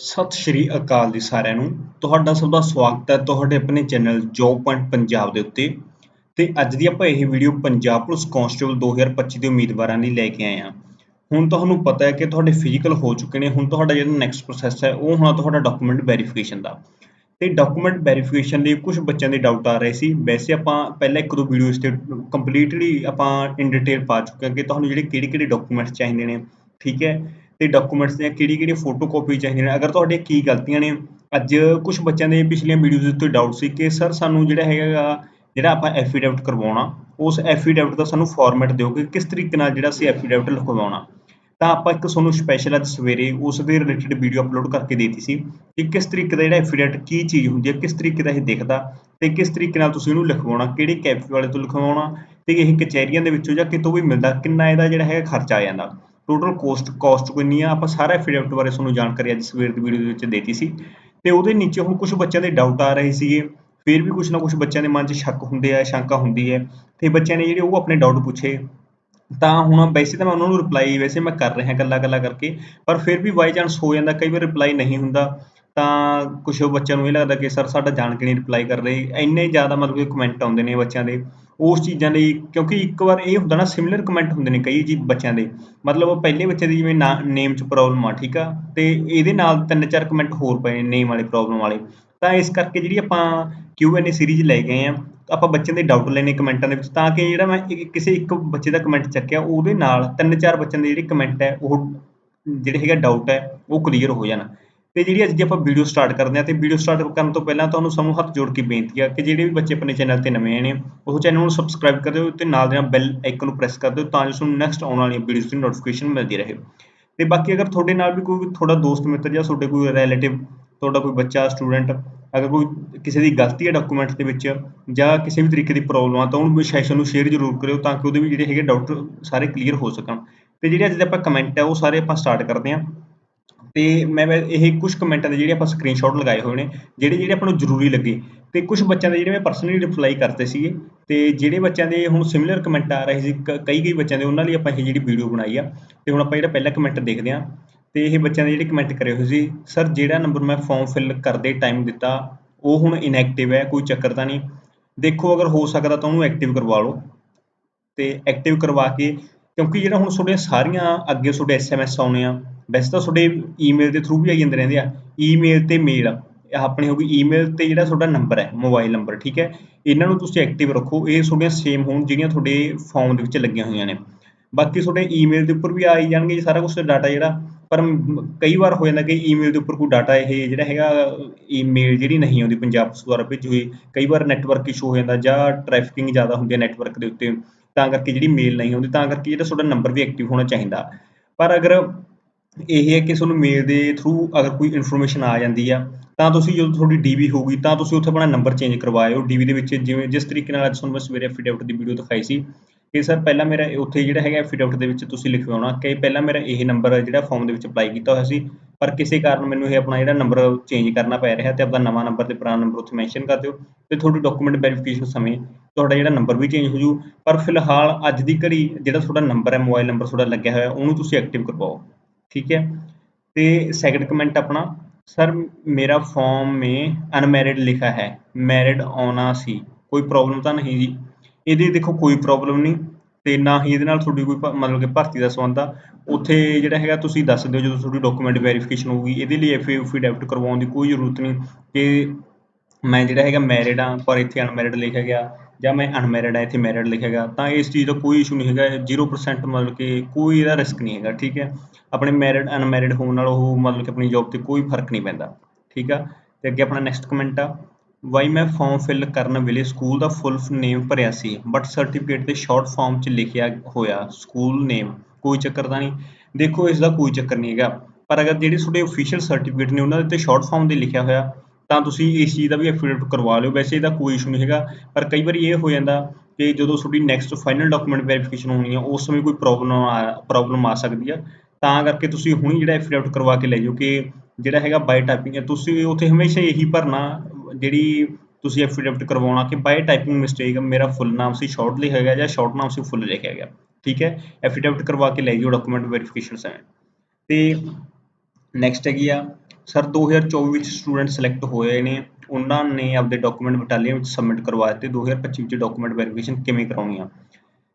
ਸਤਿ ਸ਼੍ਰੀ ਅਕਾਲ ਜੀ ਸਾਰਿਆਂ ਨੂੰ। ਤੁਹਾਡਾ ਸਭ ਦਾ ਸਵਾਗਤ ਹੈ ਤੁਹਾਡੇ ਆਪਣੇ ਚੈਨਲ ਜੋਬ ਪੁਆਇੰਟ ਪੰਜਾਬ ਦੇ ਉੱਤੇ। ਤੇ ਅੱਜ ਦੀ ਆਪਾਂ ਇਹ ਵੀਡੀਓ ਪੰਜਾਬ ਪੁਲਿਸ ਕਾਂਸਟੇਬਲ 2025 ਦੇ ਉਮੀਦਵਾਰਾਂ ਲਈ ਲੈ ਕੇ ਆਏ ਹਾਂ। ਹੁਣ ਤੁਹਾਨੂੰ ਪਤਾ ਹੈ ਕਿ ਤੁਹਾਡੇ ਫਿਜ਼ੀਕਲ ਹੋ ਚੁੱਕੇ ਨੇ। ਹੁਣ ਤੁਹਾਡਾ ਜਿਹੜਾ ਨੈਕਸਟ ਪ੍ਰੋਸੈਸ ਹੈ, ਉਹ ਹੋਣਾ ਤੁਹਾਡਾ ਡਾਕੂਮੈਂਟ ਵੈਰੀਫਿਕੇਸ਼ਨ ਦਾ। ਤੇ ਡਾਕੂਮੈਂਟ ਵੈਰੀਫਿਕੇਸ਼ਨ ਲਈ ਕੁਝ ਬੱਚਿਆਂ ਦੇ ਡਾਊਟ ਆ ਰਹੇ ਸੀ। ਵੈਸੇ ਆਪਾਂ ਪਹਿਲਾਂ ਇੱਕ ਦੋ ਵੀਡੀਓਜ਼ ਤੇ ਕੰਪਲੀਟਲੀ ਆਪਾਂ ਇਨ ਡਿਟੇਲ ਪਾ ਚੁੱਕੇ ਹਾਂ ਕਿ ਤੁਹਾਨੂੰ ਜਿਹੜੇ ਕਿਹੜੇ ਕਿਹੜੇ ਡਾਕੂਮੈਂਟਸ ਚਾਹੀਦੇ ਨੇ। ਠੀਕ ਹੈ? ਤੇ ਡਾਕੂਮੈਂਟਸ ਦੀਆਂ ਕਿਹੜੀ ਕਿਹੜੀ ਫੋਟੋਕਾਪੀ ਚਾਹੀਦੀਆਂ ਨੇ? ਅਗਰ ਤੁਹਾਡੇ ਕੀ ਗਲਤੀਆਂ ਨੇ, ਅੱਜ ਕੁਝ ਬੱਚਿਆਂ ਦੇ ਪਿਛਲੀਆਂ ਵੀਡੀਓਜ਼ ਉੱਤੇ ਡਾਊਟ ਸੀ ਕਿ ਸਰ ਸਾਨੂੰ ਜਿਹੜਾ ਹੈਗਾ, ਜਿਹੜਾ ਆਪਾਂ ਐਫੀਡੈਵਿਟ ਕਰਵਾਉਣਾ, ਉਸ ਐਫੀਡੈਵਿਟ ਦਾ ਸਾਨੂੰ ਫਾਰਮੈਟ ਦਿਓ ਕਿ ਕਿਸ ਤਰੀਕੇ ਨਾਲ ਜਿਹੜਾ ਅਸੀਂ ਐਫੀਡੈਵਿਟ ਲਿਖਵਾਉਣਾ। ਤਾਂ ਆਪਾਂ ਇੱਕ ਤੁਹਾਨੂੰ ਸਪੈਸ਼ਲ ਅੱਜ ਸਵੇਰੇ ਉਸ ਦੇ ਰਿਲੇਟਡ ਵੀਡੀਓ ਅਪਲੋਡ ਕਰਕੇ ਦੇਤੀ ਸੀ ਕਿ ਕਿਸ ਤਰੀਕੇ ਦਾ ਜਿਹੜਾ ਐਫੀਡੈਵਿਟ ਕੀ ਚੀਜ਼ ਹੁੰਦੀ ਹੈ, ਕਿਸ ਤਰੀਕੇ ਦਾ ਇਹ ਦਿਖਦਾ ਤੇ ਕਿਸ ਤਰੀਕੇ ਨਾਲ ਤੁਸੀਂ ਇਹਨੂੰ ਲਿਖਵਾਉਣਾ, ਕਿਹੜੇ ਕੈਫੇ ਵਾਲੇ ਤੋਂ ਲਿਖਵਾਉਣਾ ਤੇ ਇਹ ਕਚਹਿਰੀਆਂ ਦੇ ਵਿੱਚੋਂ ਜਾਂ ਕਿਤੋਂ ਵੀ ਮਿਲਦਾ, ਕਿੰਨਾ ਇਹਦਾ ਜਿਹੜਾ ਹੈਗਾ ਖਰਚਾ ਆ ਜਾਂਦਾ। ਟੋਟਲ ਕੋਸਟ ਕਾਸਟ ਕਿੰਨੀ ਆ ਆਪਾਂ ਸਾਰਾ ਐਫੀਡੈਵਿਟ ਬਾਰੇ ਤੁਹਾਨੂੰ ਜਾਣਕਾਰੀ ਅੱਜ ਸਵੇਰ ਦੀ ਵੀਡੀਓ ਦੇ ਵਿੱਚ ਦੇਤੀ ਸੀ। ਤੇ ਉਹਦੇ ਨੀਚੇ ਹੁਣ ਕੁਝ ਬੱਚਿਆਂ ਦੇ ਡਾਊਟ ਆ ਰਹੇ ਸੀਗੇ। ਫਿਰ ਵੀ ਕੁਝ ਨਾ ਕੁਝ ਬੱਚਿਆਂ ਦੇ ਮਨ 'ਚ ਸ਼ੱਕ ਹੁੰਦੇ ਆ, ਸ਼ੰਕਾ ਹੁੰਦੀ ਹੈ। ਤੇ ਬੱਚਿਆਂ ਨੇ ਜਿਹੜੇ ਉਹ ਆਪਣੇ ਡਾਊਟ ਪੁੱਛੇ। ਤਾਂ ਹੁਣ ਵੈਸੇ ਤਾਂ ਮੈਂ ਉਹਨਾਂ ਨੂੰ ਰਿਪਲਾਈ ਵੈਸੇ ਮੈਂ ਕਰ ਰਿਹਾ ਗੱਲਾਂ ਗੱਲਾਂ ਕਰਕੇ, ਪਰ ਫਿਰ ਵੀ ਬਾਈ ਚਾਂਸ ਹੋ ਜਾਂਦਾ, ਕਈ ਵਾਰ ਰਿਪਲਾਈ ਨਹੀਂ ਹੁੰਦਾ। ਤਾਂ ਕੁਝ ਬੱਚਿਆਂ ਨੂੰ ਇਹ ਲੱਗਦਾ ਕਿ ਸਰ ਸਾਡਾ ਜਾਣ ਕੇ ਨਹੀਂ ਰਿਪਲਾਈ ਕਰ ਰਹੇ। ਇੰਨੇ ਜ਼ਿਆਦਾ ਮਤਲਬ ਕਿ ਕਮੈਂਟ ਆਉਂਦੇ ਨੇ ਬੱਚਿਆਂ ਦੇ। ਉਸ ਚੀਜ਼ਾਂ ਲਈ ਕਿਉਂਕਿ ਇੱਕ ਵਾਰ ਇਹ ਹੁੰਦਾ ਨਾ ਸਿਮਿਲਰ ਕਮੈਂਟ ਹੁੰਦੇ ਨੇ ਕਈ ਜੀ ਬੱਚਿਆਂ ਦੇ। ਮਤਲਬ ਪਹਿਲੇ ਬੱਚੇ ਦੀ ਜਿਵੇਂ ਨੇਮ 'ਚ ਪ੍ਰੋਬਲਮ ਆ, ਠੀਕ ਆ? ਤੇ ਇਹਦੇ ਨਾਲ ਤਿੰਨ ਚਾਰ ਕਮੈਂਟ ਹੋਰ ਪਏ ਨੇ ਨੇਮ ਵਾਲੇ ਪ੍ਰੋਬਲਮ ਵਾਲੇ। ਤਾਂ ਇਸ ਕਰਕੇ ਜਿਹੜੀ ਆਪਾਂ ਕਿਊ ਐਨ ਏ ਸੀਰੀਜ਼ ਲੈ ਗਏ ਆ, ਆਪਾਂ ਬੱਚਿਆਂ ਦੇ ਡਾਊਟ ਲੈਣੇ ਕਮੈਂਟਾਂ ਦੇ ਵਿੱਚ। ਤਾਂ ਕਿ ਜਿਹੜਾ ਮੈਂ ਕਿਸੇ ਇੱਕ ਬੱਚੇ ਦਾ ਕਮੈਂਟ ਚੱਕਿਆ, ਉਹਦੇ ਨਾਲ ਤਿੰਨ ਚਾਰ ਬੱਚਿਆਂ ਦੇ ਜਿਹੜੇ ਕਮੈਂਟ ਹੈ, ਉਹ ਜਿਹੜੇ ਹੈਗਾ ਡਾਊਟ ਹੈ, ਉਹ ਕਲੀਅਰ ਹੋ ਜਾਣ। ਤੇ ਜਿਹੜੀ ਅੱਜ ਦੀ ਆਪਾਂ ਵੀਡੀਓ ਸਟਾਰਟ ਕਰਦੇ ਹਾਂ ਤੇ ਵੀਡੀਓ ਸਟਾਰਟ ਕਰਨ ਤੋਂ ਪਹਿਲਾਂ ਤੁਹਾਨੂੰ ਸਾਨੂੰ ਹੱਥ ਜੋੜ ਕੇ ਬੇਨਤੀ ਆ ਕਿ ਜਿਹੜੇ ਵੀ ਬੱਚੇ ਆਪਣੇ ਚੈਨਲ ਤੇ ਨਵੇਂ ਆਏ ਨੇ, ਉਹ ਚੈਨਲ ਨੂੰ ਸਬਸਕ੍ਰਾਈਬ ਕਰ ਦਿਓ ਤੇ ਨਾਲ ਦੇ ਨਾਲ ਬੈਲ ਆਈਕਨ ਨੂੰ ਪ੍ਰੈਸ ਕਰ ਦਿਓ ਤਾਂ ਜੋ ਤੁਹਾਨੂੰ ਨੈਕਸਟ ਆਉਣ ਵਾਲੀਆਂ ਵੀਡੀਓਜ਼ ਦੀ ਨੋਟੀਫਿਕੇਸ਼ਨ ਮਿਲਦੀ ਰਹੇ। ਤੇ ਬਾਕੀ ਅਗਰ ਤੁਹਾਡੇ ਨਾਲ ਵੀ ਕੋਈ ਤੁਹਾਡਾ ਦੋਸਤ, ਮਿੱਤਰ ਜਾਂ ਤੁਹਾਡੇ ਕੋਈ ਰਿਲੇਟਿਵ ਤੁਹਾਡਾ ਕੋਈ ਬੱਚਾ ਸਟੂਡੈਂਟ ਅਗਰ ਕੋਈ ਕਿਸੇ ਦੀ ਗਲਤੀ ਹੈ ਡਾਕੂਮੈਂਟ ਦੇ ਵਿੱਚ ਜਾਂ ਕਿਸੇ ਵੀ ਤਰੀਕੇ ਦੀ ਪ੍ਰੋਬਲਮ ਆ ਤਾਂ ਉਹਨੂੰ ਸੈਸ਼ਨ ਨੂੰ ਸ਼ੇਅਰ ਜ਼ਰੂਰ ਕਰਿਓ ਤਾਂ ਕਿ ਉਹਦੇ ਵੀ ਜਿਹੜੇ ਹੈਗੇ ਡਾਊਟ ਸਾਰੇ ਕਲੀਅਰ ਹੋ ਸਕਣ। ਤੇ ਜਿਹੜੇ ਅੱਜ ਦੇ ਆਪਾਂ ਕਮੈਂਟ ਆ ਉਹ ਸਾਰੇ ਆਪਾਂ ਸਟਾਰਟ ਕਰਦੇ ਹਾਂ। ਤੇ ਮੈਂ ਇਹ ਕੁਝ ਕਮੈਂਟਾਂ ਦੇ ਜਿਹੜੇ ਆਪਾਂ ਸਕਰੀਨਸ਼ਾਟ ਲਗਾਏ ਹੋਏ ਨੇ, ਜਿਹੜੇ ਜਿਹੜੇ ਆਪਾਂ ਨੂੰ ਜ਼ਰੂਰੀ ਲੱਗੇ ਤੇ ਕੁਝ ਬੱਚਿਆਂ ਦੇ ਜਿਹੜੇ ਮੈਂ ਪਰਸਨਲੀ ਰਿਪਲਾਈ ਕਰਤੇ ਸੀਗੇ ਤੇ ਜਿਹੜੇ ਬੱਚਿਆਂ ਦੇ ਹੁਣ ਸਿਮਿਲਰ ਕਮੈਂਟ ਆ ਰਹੇ ਸੀ ਕਈ ਕਈ ਬੱਚਿਆਂ ਦੇ, ਉਹਨਾਂ ਲਈ ਆਪਾਂ ਇਹ ਜਿਹੜੀ ਵੀਡੀਓ ਬਣਾਈ ਆ ਤੇ ਹੁਣ ਆਪਾਂ ਜਿਹੜਾ ਪਹਿਲਾ ਕਮੈਂਟ ਦੇਖਦੇ ਆ ਤੇ ਇਹ ਬੱਚਿਆਂ ਦੇ ਜਿਹੜੇ ਕਮੈਂਟ ਕਰੇ ਹੋਏ ਸੀ ਸਰ ਜਿਹੜਾ ਨੰਬਰ ਮੈਂ ਫਾਰਮ ਫਿਲ ਕਰਦੇ ਟਾਈਮ ਦਿੱਤਾ, ਉਹ ਹੁਣ ਇਨਐਕਟਿਵ ਹੈ, ਕੋਈ ਚੱਕਰ ਤਾਂ ਨਹੀਂ। ਦੇਖੋ, ਅਗਰ ਹੋ ਸਕਦਾ ਤਾਂ ਉਹਨੂੰ ਐਕਟਿਵ ਕਰਵਾ ਲਓ। ਤੇ ਐਕਟਿਵ ਕਰਵਾ ਕੇ, ਕਿਉਂਕਿ ਜਿਹੜਾ ਹੁਣ ਤੁਹਾਡੇ ਸਾਰੀਆਂ ਅੱਗੇ ਤੁਹਾਡੇ ਐਸਐਮਐਸ ਆਉਣੇ ਆ ਵੈਸੇ ਤਾਂ ਤੁਹਾਡੇ ਈਮੇਲ ਦੇ ਥਰੂ ਵੀ ਆਈ ਜਾਂਦੇ ਰਹਿੰਦੇ ਆ। ਈਮੇਲ ਤੇ ਮੇਲ ਆਪਣੀ ਹੋ ਗਈ ਈਮੇਲ ਤੇ ਜਿਹੜਾ ਤੁਹਾਡਾ ਨੰਬਰ ਹੈ ਮੋਬਾਈਲ ਨੰਬਰ ਠੀਕ ਹੈ? ਇਹਨਾਂ ਨੂੰ ਤੁਸੀਂ ਐਕਟਿਵ ਰੱਖੋ। ਇਹ ਤੁਹਾਡੀਆਂ ਸੇਮ ਹੋਣ ਜਿਹੜੀਆਂ ਤੁਹਾਡੇ ਫਾਰਮ ਦੇ ਵਿੱਚ ਲੱਗੀਆਂ ਹੋਈਆਂ ਨੇ। ਬਾਕੀ ਤੁਹਾਡੇ ਈਮੇਲ ਦੇ ਉੱਪਰ ਵੀ ਆ ਹੀ ਜਾਣਗੇ ਸਾਰਾ ਕੁਝ ਡਾਟਾ ਜਿਹੜਾ। ਪਰ ਕਈ ਵਾਰ ਹੋ ਜਾਂਦਾ ਕਿ ਈਮੇਲ ਦੇ ਉੱਪਰ ਕੋਈ ਡਾਟਾ ਇਹ ਜਿਹੜਾ ਹੈਗਾ ਈਮੇਲ ਜਿਹੜੀ ਨਹੀਂ ਆਉਂਦੀ, ਪੰਜਾਬ ਪੁਲਿਸ ਦੁਆਰਾ ਭੇਜੀ ਹੋਈ। ਕਈ ਵਾਰ ਨੈਟਵਰਕ ਇਸ਼ੂ ਹੋ ਜਾਂਦਾ ਜਾਂ ਟ੍ਰੈਫਿਕਿੰਗ ਜ਼ਿਆਦਾ ਹੁੰਦੀ ਹੈ ਨੈਟਵਰਕ ਦੇ ਉੱਤੇ। ਤਾਂ ਕਰਕੇ ਜਿਹੜੀ ਮੇਲ ਨਹੀਂ ਆਉਂਦੀ, ਤਾਂ ਕਰਕੇ ਜਿਹੜਾ ਤੁਹਾਡਾ ਨੰਬਰ ਵੀ ਐਕਟਿਵ ਹੋਣਾ ਚਾਹੀਦਾ। ਪਰ ਅਗਰ ਇਹ ਹੈ ਕਿ ਤੁਹਾਨੂੰ ਮੇਲ ਦੇ ਥਰੂ ਅਗਰ ਕੋਈ ਇਨਫੋਰਮੇਸ਼ਨ ਆ ਜਾਂਦੀ ਆ, ਤਾਂ ਤੁਸੀਂ ਜਦੋਂ ਤੁਹਾਡੀ ਡੀਬੀ ਹੋਊਗੀ, ਤਾਂ ਤੁਸੀਂ ਉੱਥੇ ਆਪਣਾ ਨੰਬਰ ਚੇਂਜ ਕਰਵਾਇਓ। ਡੀਬੀ ਦੇ ਵਿੱਚ ਜਿਵੇਂ ਜਿਸ ਤਰੀਕੇ ਨਾਲ ਅੱਜ ਤੁਹਾਨੂੰ ਮੈਂ ਸਵੇਰੇ ਐਫੀਡੈਵਿਟ ਦੀ ਵੀਡੀਓ ਦਿਖਾਈ ਸੀ ਕਿ ਸਰ ਪਹਿਲਾਂ ਮੇਰਾ ਉੱਥੇ ਜਿਹੜਾ ਹੈਗਾ ਐਫੀਡੈਵਿਟ ਦੇ ਵਿੱਚ ਤੁਸੀਂ ਲਿਖਵਾਉਣਾ ਕਿ ਪਹਿਲਾਂ ਮੇਰਾ ਇਹ ਨੰਬਰ ਜਿਹੜਾ ਫਾਰਮ ਦੇ ਵਿੱਚ ਅਪਲਾਈ ਕੀਤਾ ਹੋਇਆ ਸੀ, ਪਰ ਕਿਸੇ ਕਾਰਨ ਮੈਨੂੰ ਇਹ ਆਪਣਾ ਜਿਹੜਾ ਨੰਬਰ ਚੇਂਜ ਕਰਨਾ ਪੈ ਰਿਹਾ ਤੇ ਆਪਣਾ ਨਵਾਂ ਨੰਬਰ ਤੇ ਪੁਰਾਣਾ ਨੰਬਰ ਉੱਥੇ ਮੈਂਸ਼ਨ ਕਰ ਦਿਓ ਤੇ ਤੁਹਾਡੀ ਡਾਕੂਮੈਂਟ ਵੈਰੀਫਿਕੇਸ਼ਨ ਸਮੇਂ ਤੁਹਾਡਾ ਜਿਹੜਾ ਨੰਬਰ ਵੀ ਚੇਂਜ ਹੋ ਜੂ। ਪਰ ਫਿਲਹਾਲ ਅੱਜ ਦੀ ਘੜੀ ਜਿਹੜਾ ਤੁਹਾਡਾ ਨੰਬਰ ਹੈ ਮੋਬਾਈਲ ਨੰਬਰ ਤੁਹਾਡਾ ਲੱਗਿਆ ਹੋਇਆ, ਉਹਨੂੰ ਤੁਸੀਂ ਐਕਟਿਵ ਕਰਵਾਓ। ਠੀਕ ਹੈ ਤੇ ਸੈਕੰਡ ਕਮੈਂਟ ਆਪਣਾ ਸਰ ਮੇਰਾ ਫਾਰਮ में अनमैरिड लिखा है मैरिड ਆਉਣਾ ਸੀ ਕੋਈ ਪ੍ਰੋਬਲਮ ਤਾਂ ਨਹੀਂ ਜੀ ਇਹਦੇ ਦੇਖੋ ਕੋਈ ਪ੍ਰੋਬਲਮ ਨਹੀਂ ਤੇ ਨਾ ਹੀ ਇਹਦੇ ਨਾਲ ਤੁਹਾਡੀ ਕੋਈ ਮਤਲਬ ਕਿ ਭਰਤੀ ਦਾ ਸੰਬੰਧ ਆ ਉੱਥੇ ਜਿਹੜਾ ਹੈਗਾ ਤੁਸੀਂ ਦੱਸ ਦਿਓ ਜਦੋਂ ਤੁਹਾਡੀ ਡਾਕੂਮੈਂਟ ਵੈਰੀਫਿਕੇਸ਼ਨ ਹੋਊਗੀ ਇਹਦੇ ਲਈ ਐਫੀਡੈਵਿਟ ਕਰਵਾਉਣ ਦੀ ਕੋਈ ਜ਼ਰੂਰਤ ਨਹੀਂ ਕਿ ਮੈਂ ਜਿਹੜਾ ਹੈਗਾ ਮੈਰਿਡ ਆ ਪਰ ਇੱਥੇ ਅਨਮੈਰਿਡ ਲਿਖਿਆ ਗਿਆ ਜਾਂ ਮੈਂ ਅਨਮੈਰਿਡ ਆ ਇੱਥੇ ਮੈਰਿਡ ਲਿਖੇਗਾ ਤਾਂ ਇਸ ਚੀਜ਼ ਦਾ ਕੋਈ ਇਸ਼ੂ ਨਹੀਂ ਹੈਗਾ 0% ਮਤਲਬ ਕਿ ਕੋਈ ਇਹਦਾ ਰਿਸਕ ਨਹੀਂ ਹੈਗਾ, ਠੀਕ ਹੈ? ਆਪਣੇ ਮੈਰਿਡ ਅਨਮੈਰਿਡ ਹੋਣ ਨਾਲ ਉਹ ਮਤਲਬ ਕਿ ਆਪਣੀ ਜੌਬ ਤੇ ਕੋਈ ਫ਼ਰਕ ਨਹੀਂ ਪੈਂਦਾ, ਠੀਕ ਆ? ਤੇ ਅੱਗੇ ਆਪਣਾ ਨੈਕਸਟ ਕਮੈਂਟ ਆ ਵਾਈ ਮੈਂ ਫਾਰਮ ਫਿਲ ਕਰਨ ਵੇਲੇ ਸਕੂਲ ਦਾ ਫੁੱਲ ਨੇਮ ਭਰਿਆ ਸੀ ਬਟ ਸਰਟੀਫਿਕੇਟ ਤੇ ਸ਼ਾਰਟ ਫਾਰਮ 'ਚ ਲਿਖਿਆ ਹੋਇਆ ਸਕੂਲ ਨੇਮ ਕੋਈ ਚੱਕਰ ਤਾਂ ਨਹੀਂ? ਦੇਖੋ, ਇਸ ਦਾ ਕੋਈ ਚੱਕਰ ਨਹੀਂ ਹੈਗਾ, ਪਰ ਅਗਰ ਜਿਹੜੇ ਤੁਹਾਡੇ ਅਫੀਸ਼ੀਅਲ ਸਰਟੀਫਿਕੇਟ ਨੇ, ਉਹਨਾਂ ਦੇ ਤੇ ਸ਼ਾਰਟ ਫਾਰਮ ਦੇ ਲਿਖਿਆ ਹੋਇਆ ਤਾਂ ਤੁਸੀਂ ਇਸ ਚੀਜ਼ ਦਾ ਵੀ ਐਫੀਡੇਵਿਟ ਕਰਵਾ ਲਿਓ। ਵੈਸੇ ਇਹਦਾ ਕੋਈ ਇਸ਼ੂ ਨਹੀਂ ਹੈਗਾ, ਪਰ ਕਈ ਵਾਰੀ ਇਹ ਹੋ ਜਾਂਦਾ ਕਿ ਜਦੋਂ ਤੁਹਾਡੀ ਨੈਕਸਟ ਫਾਈਨਲ ਡਾਕੂਮੈਂਟ ਵੈਰੀਫਿਕੇਸ਼ਨ ਹੋਣੀ ਆ, ਉਸ ਸਮੇਂ ਕੋਈ ਪ੍ਰੋਬਲਮ ਆ ਪ੍ਰੋਬਲਮ ਆ ਸਕਦੀ ਆ। ਤਾਂ ਕਰਕੇ ਤੁਸੀਂ ਹੁਣੀ ਜਿਹੜਾ ਐਫੀਡੇਵਿਟ ਕਰਵਾ ਕੇ ਲੈ ਜਾਓ ਕਿ ਜਿਹੜਾ ਹੈਗਾ ਬਾਈ ਟਾਈਪਿੰਗ ਹੈ ਤੁਸੀਂ ਉੱਥੇ ਹਮੇਸ਼ਾ ਇਹੀ ਭਰਨਾ, ਜਿਹੜੀ ਤੁਸੀਂ ਐਫੀਡੇਵਿਟ ਕਰਵਾਉਣਾ ਕਿ ਬਾਈ ਟਾਈਪਿੰਗ ਮਿਸਟੇਕ ਮੇਰਾ ਫੁੱਲ ਨਾਮ ਸੀ ਸ਼ਾਰਟ ਲਿਖਿਆ ਗਿਆ ਜਾਂ ਸ਼ਾਰਟ ਨਾਮ ਸੀ ਫੁੱਲ ਲਿਖਿਆ ਗਿਆ। ਠੀਕ ਹੈ? ਐਫੀਡੇਵਿਟ ਕਰਵਾ ਕੇ ਲੈ ਜਾਓ ਡਾਕੂਮੈਂਟ ਵੈਰੀਫਿਕੇਸ਼ਨ ਸਮੇਂ। ਤੇ ਨੈਕਸਟ ਹੈਗੀ ਆ ਸਰ 2024 ਵਿੱਚ ਸਟੂਡੈਂਟ ਸਿਲੈਕਟ ਹੋਏ ਨੇ। ਉਹਨਾਂ ਨੇ ਆਪਦੇ ਡਾਕੂਮੈਂਟ ਬਟਾਲੀਅਨ ਵਿੱਚ ਸਬਮਿਟ ਕਰਵਾ ਦਿੱਤੇ। 2025 ਵਿੱਚ ਡਾਕੂਮੈਂਟ ਵੈਰੀਫਿਕੇਸ਼ਨ ਕਿਵੇਂ ਕਰਾਉਣੀ ਆ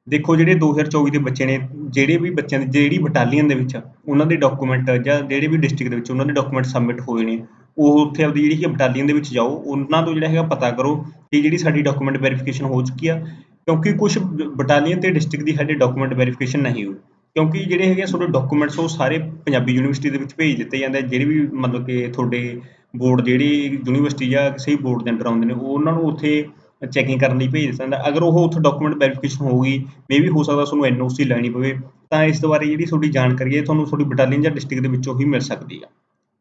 ਦੇਖੋ, ਜਿਹੜੇ 2024 ਦੇ ਬੱਚੇ ਨੇ, ਜਿਹੜੇ ਵੀ ਬੱਚਿਆਂ ਦੀ, ਜਿਹੜੀ ਬਟਾਲੀਅਨ ਦੇ ਵਿੱਚ ਉਹਨਾਂ ਦੇ ਡਾਕੂਮੈਂਟ ਜਾਂ ਜਿਹੜੇ ਵੀ ਡਿਸਟ੍ਰਿਕਟ ਦੇ ਵਿੱਚ ਉਹਨਾਂ ਦੇ ਡਾਕੂਮੈਂਟ ਸਬਮਿਟ ਹੋਏ ਨੇ, ਉਹ ਉੱਥੇ ਆਪਦੀ ਜਿਹੜੀ ਬਟਾਲੀਅਨ ਦੇ ਵਿੱਚ ਜਾਓ। ਉਹਨਾਂ ਤੋਂ ਜਿਹੜਾ ਹੈਗਾ ਪਤਾ ਕਰੋ ਕਿ ਜਿਹੜੀ ਸਾਡੀ ਡਾਕੂਮੈਂਟ ਵੈਰੀਫਿਕੇਸ਼ਨ ਹੋ ਚੁੱਕੀ ਆ, ਕਿਉਂਕਿ ਕੁਝ ਬਟਾਲੀਅਨ ਤੇ ਡਿਸਟ੍ਰਿਕਟ ਦੀ ਸਾਡੇ ਡਾਕੂਮੈਂਟ ਵੈਰੀਫਿਕੇਸ਼ਨ ਨਹੀਂ ਹੋਈ। ਕਿਉਂਕਿ ਜਿਹੜੇ ਹੈਗੇ ਤੁਹਾਡੇ ਡਾਕੂਮੈਂਟਸ ਉਹ ਸਾਰੇ ਪੰਜਾਬੀ ਯੂਨੀਵਰਸਿਟੀ ਦੇ ਵਿੱਚ ਭੇਜ ਦਿੱਤੇ ਜਾਂਦੇ ਜਿਹੜੇ ਵੀ ਮਤਲਬ ਕਿ ਤੁਹਾਡੇ ਬੋਰਡ ਜਿਹੜੀ ਯੂਨੀਵਰਸਿਟੀ ਜਾਂ ਕਿਸੇ ਵੀ ਬੋਰਡ ਦੇ ਅੰਡਰ ਆਉਂਦੇ ਨੇ, ਉਹ ਉਹਨਾਂ ਨੂੰ ਉੱਥੇ ਚੈਕਿੰਗ ਕਰਨ ਲਈ ਭੇਜ ਦਿੱਤਾ ਜਾਂਦਾ। ਅਗਰ ਉਹ ਉੱਥੇ ਡਾਕੂਮੈਂਟ ਵੈਰੀਫਿਕੇਸ਼ਨ ਹੋਊਗੀ ਮੇ ਵੀ ਹੋ ਸਕਦਾ ਤੁਹਾਨੂੰ ਐਨਓਸੀ ਲੈਣੀ ਪਵੇ, ਤਾਂ ਇਸ ਬਾਰੇ ਜਿਹੜੀ ਤੁਹਾਡੀ ਜਾਣਕਾਰੀ ਹੈ, ਤੁਹਾਨੂੰ ਤੁਹਾਡੀ ਬਟਾਲੀਅਨ ਜਾਂ ਡਿਸਟ੍ਰਿਕਟ ਦੇ ਵਿੱਚੋਂ ਹੀ ਮਿਲ ਸਕਦੀ ਆ।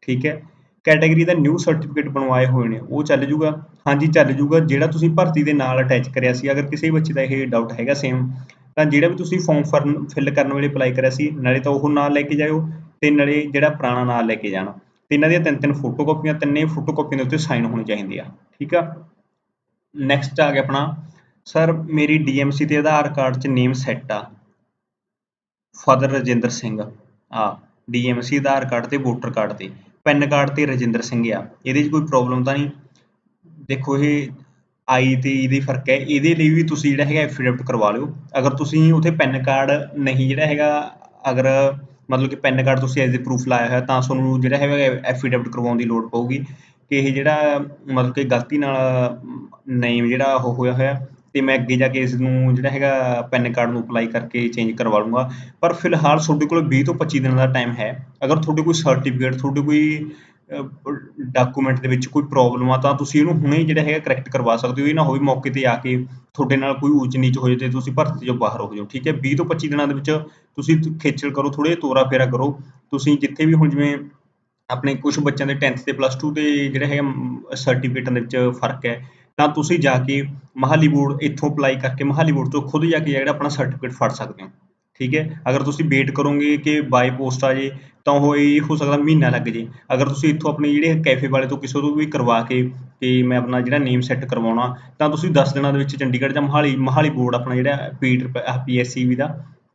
ਠੀਕ ਹੈ? ਕੈਟਾਗਰੀ ਦਾ ਨਿਊ ਸਰਟੀਫਿਕੇਟ ਬਣਵਾਏ ਹੋਏ ਨੇ, ਉਹ ਚੱਲ ਜੂਗਾ। ਹਾਂਜੀ, ਚੱਲ ਜੂਗਾ। ਜਿਹੜਾ ਤੁਸੀਂ ਭਰਤੀ ਦੇ ਨਾਲ ਅਟੈਚ ਕਰਿਆ ਸੀ, ਅਗਰ ਕਿਸੇ ਬੱਚੇ ਦਾ ਇਹ ਡਾਊਟ ਹੈਗਾ ਸੇਮ ਤਾਂ ਜਿਹੜਾ ਵੀ ਤੁਸੀਂ ਫਾਰਮ ਫਰਨ ਫਿਲ ਕਰਨ ਵੇਲੇ ਅਪਲਾਈ ਕਰਿਆ ਸੀ, ਨਾਲੇ ਤਾਂ ਉਹ ਨਾਲ ਲੈ ਕੇ ਜਾਇਓ ਤੇ ਨਾਲੇ ਜਿਹੜਾ ਪੁਰਾਣਾ ਨਾਲ ਲੈ ਕੇ ਜਾਣਾ। ਤੇ ਇਹਨਾਂ ਦੀਆਂ ਤਿੰਨ ਤਿੰਨ ਫੋਟੋ ਕਾਪੀਆਂ ਤਿੰਨੇ ਫੋਟੋ ਕਾਪੀਆਂ ਦੇ ਉੱਤੇ ਸਾਈਨ ਹੋਣੇ ਚਾਹੀਦੇ ਆ, ਠੀਕ ਆ? ਨੈਕਸਟ ਆ ਗਿਆ ਆਪਣਾ, ਸਰ ਮੇਰੀ ਡੀਐਮਸੀ ਤੇ ਆਧਾਰ ਕਾਰਡ 'ਚ ਨੇਮ ਸੈੱਟ ਆ। ਫਾਦਰ ਰਜਿੰਦਰ ਸਿੰਘ, ਆ ਡੀਐਮਸੀ ਆਧਾਰ ਕਾਰਡ ਤੇ ਵੋਟਰ ਕਾਰਡ ਤੇ। ਪੈਨ ਕਾਰਡ ਤੇ ਰਜਿੰਦਰ ਸਿੰਘ ਆ, ਇਹਦੇ 'ਚ ਕੋਈ ਪ੍ਰੋਬਲਮ ਤਾਂ ਨਹੀਂ? ਦੇਖੋ ਇਹ ਆਈ ਤੇ e ਇਹਦੇ ਫ਼ਰਕ ਹੈ, ਇਹਦੇ ਲਈ ਵੀ ਤੁਸੀਂ ਜਿਹੜਾ ਹੈਗਾ ਐਫੀਡੇਵਿਟ ਕਰਵਾ ਲਿਓ। ਅਗਰ ਤੁਸੀਂ ਉੱਥੇ ਪੈਨ ਕਾਰਡ ਨਹੀਂ ਜਿਹੜਾ ਹੈਗਾ, ਅਗਰ ਮਤਲਬ ਕਿ ਪੈਨ ਕਾਰਡ ਤੁਸੀਂ ਐਜ਼ ਅ ਪ੍ਰੂਫ ਲਾਇਆ ਹੋਇਆ, ਤਾਂ ਤੁਹਾਨੂੰ ਜਿਹੜਾ ਹੈਗਾ ਐਫੀਡੇਵਿਟ ਕਰਵਾਉਣ ਦੀ ਲੋੜ ਪਊਗੀ ਕਿ ਇਹ ਜਿਹੜਾ ਮਤਲਬ ਕਿ ਗਲਤੀ ਨਾਲ ਨੇਮ ਜਿਹੜਾ ਉਹ ਹੋਇਆ ਹੋਇਆ, ਤੇ ਮੈਂ ਅੱਗੇ ਜਾ ਕੇ ਇਸ ਨੂੰ ਜਿਹੜਾ ਹੈਗਾ ਪੈਨ ਕਾਰਡ ਨੂੰ ਅਪਲਾਈ ਕਰਕੇ ਚੇਂਜ ਕਰਵਾ ਲੂੰਗਾ ਪਰ ਫਿਲਹਾਲ ਤੁਹਾਡੇ ਕੋਲ 20 ਤੋਂ 25 ਦਿਨਾਂ ਦਾ ਟਾਈਮ ਹੈ। ਅਗਰ ਤੁਹਾਡੇ ਕੋਈ ਸਰਟੀਫਿਕੇਟ ਤੁਹਾਡੇ ਕੋਈ ਡਾਕੂਮੈਂਟ ਦੇ ਵਿੱਚ ਕੋਈ ਪ੍ਰੋਬਲਮ ਆ, ਤਾਂ ਤੁਸੀਂ ਇਹਨੂੰ ਹੁਣੇ ਜਿਹੜਾ ਹੈਗਾ ਕਰੈਕਟ ਕਰਵਾ ਸਕਦੇ ਹੋ, ਇਹ ਨਾ ਹੋਵੇ ਮੌਕੇ ਤੇ ਆ ਕੇ ਤੁਹਾਡੇ ਨਾਲ ਕੋਈ ਊਚ ਨੀਚ ਹੋ ਜਾਵੇ ਤੇ ਤੁਸੀਂ ਭਰਤੀ ਚੋਂ ਬਾਹਰ ਹੋ ਜਾਓ, ਠੀਕ ਹੈ? 20 ਤੋਂ 25 ਦਿਨਾਂ ਦੇ ਵਿੱਚ ਤੁਸੀਂ ਖੇਚਲ ਕਰੋ ਥੋੜੇ ਤੋਰਾ ਫੇਰਾ ਕਰੋ, ਤੁਸੀਂ ਜਿੱਥੇ ਵੀ ਹੁਣ ਜਿਵੇਂ ਆਪਣੇ ਕੁਝ ਬੱਚਿਆਂ ਦੇ 10th ਤੇ ਪਲੱਸ 2 ਦੇ ਜਿਹੜਾ ਹੈਗਾ ਸਰਟੀਫਿਕੇਟਾਂ ਦੇ ਵਿੱਚ ਫ਼ਰਕ ਹੈ, ਤਾਂ ਤੁਸੀਂ ਜਾ ਕੇ ਮਹਾਲੀ ਬੋਰਡ ਇੱਥੋਂ ਅਪਲਾਈ ਕਰਕੇ ਮਹਾਲੀ ਬੋਰਡ ਤੋਂ ਖੁਦ ਜਾ ਕੇ ਜਿਹੜਾ ਆਪਣਾ ਸਰਟੀਫਿਕੇਟ ਫੜ ਸਕਦੇ ਹੋ। ਠੀਕ ਹੈ? ਅਗਰ ਤੁਸੀਂ ਵੇਟ ਕਰੋਗੇ ਕਿ ਬਾਈ ਪੋਸਟ ਆ ਜੇ, ਤਾਂ ਉਹ ਇਹ ਹੋ ਸਕਦਾ ਮਹੀਨਾ ਲੱਗ ਜੇ। ਅਗਰ ਤੁਸੀਂ ਇੱਥੋਂ ਆਪਣੇ ਜਿਹੜੇ ਕੈਫੇ ਵਾਲੇ ਤੋਂ ਕਿਸੇ ਤੋਂ ਵੀ ਕਰਵਾ ਕੇ ਕਿ ਮੈਂ ਆਪਣਾ ਜਿਹੜਾ ਨੇਮ ਸੈੱਟ ਕਰਵਾਉਣਾ, ਤਾਂ ਤੁਸੀਂ 10 ਦਿਨਾਂ ਦੇ ਵਿੱਚ ਚੰਡੀਗੜ੍ਹ ਜਾਂ ਮਹਾਲੀ ਮਹਾਲੀ ਬੋਰਡ ਆਪਣਾ ਜਿਹੜਾ ਪੀਟ ਪੀਐਸਸੀ ਦਾ,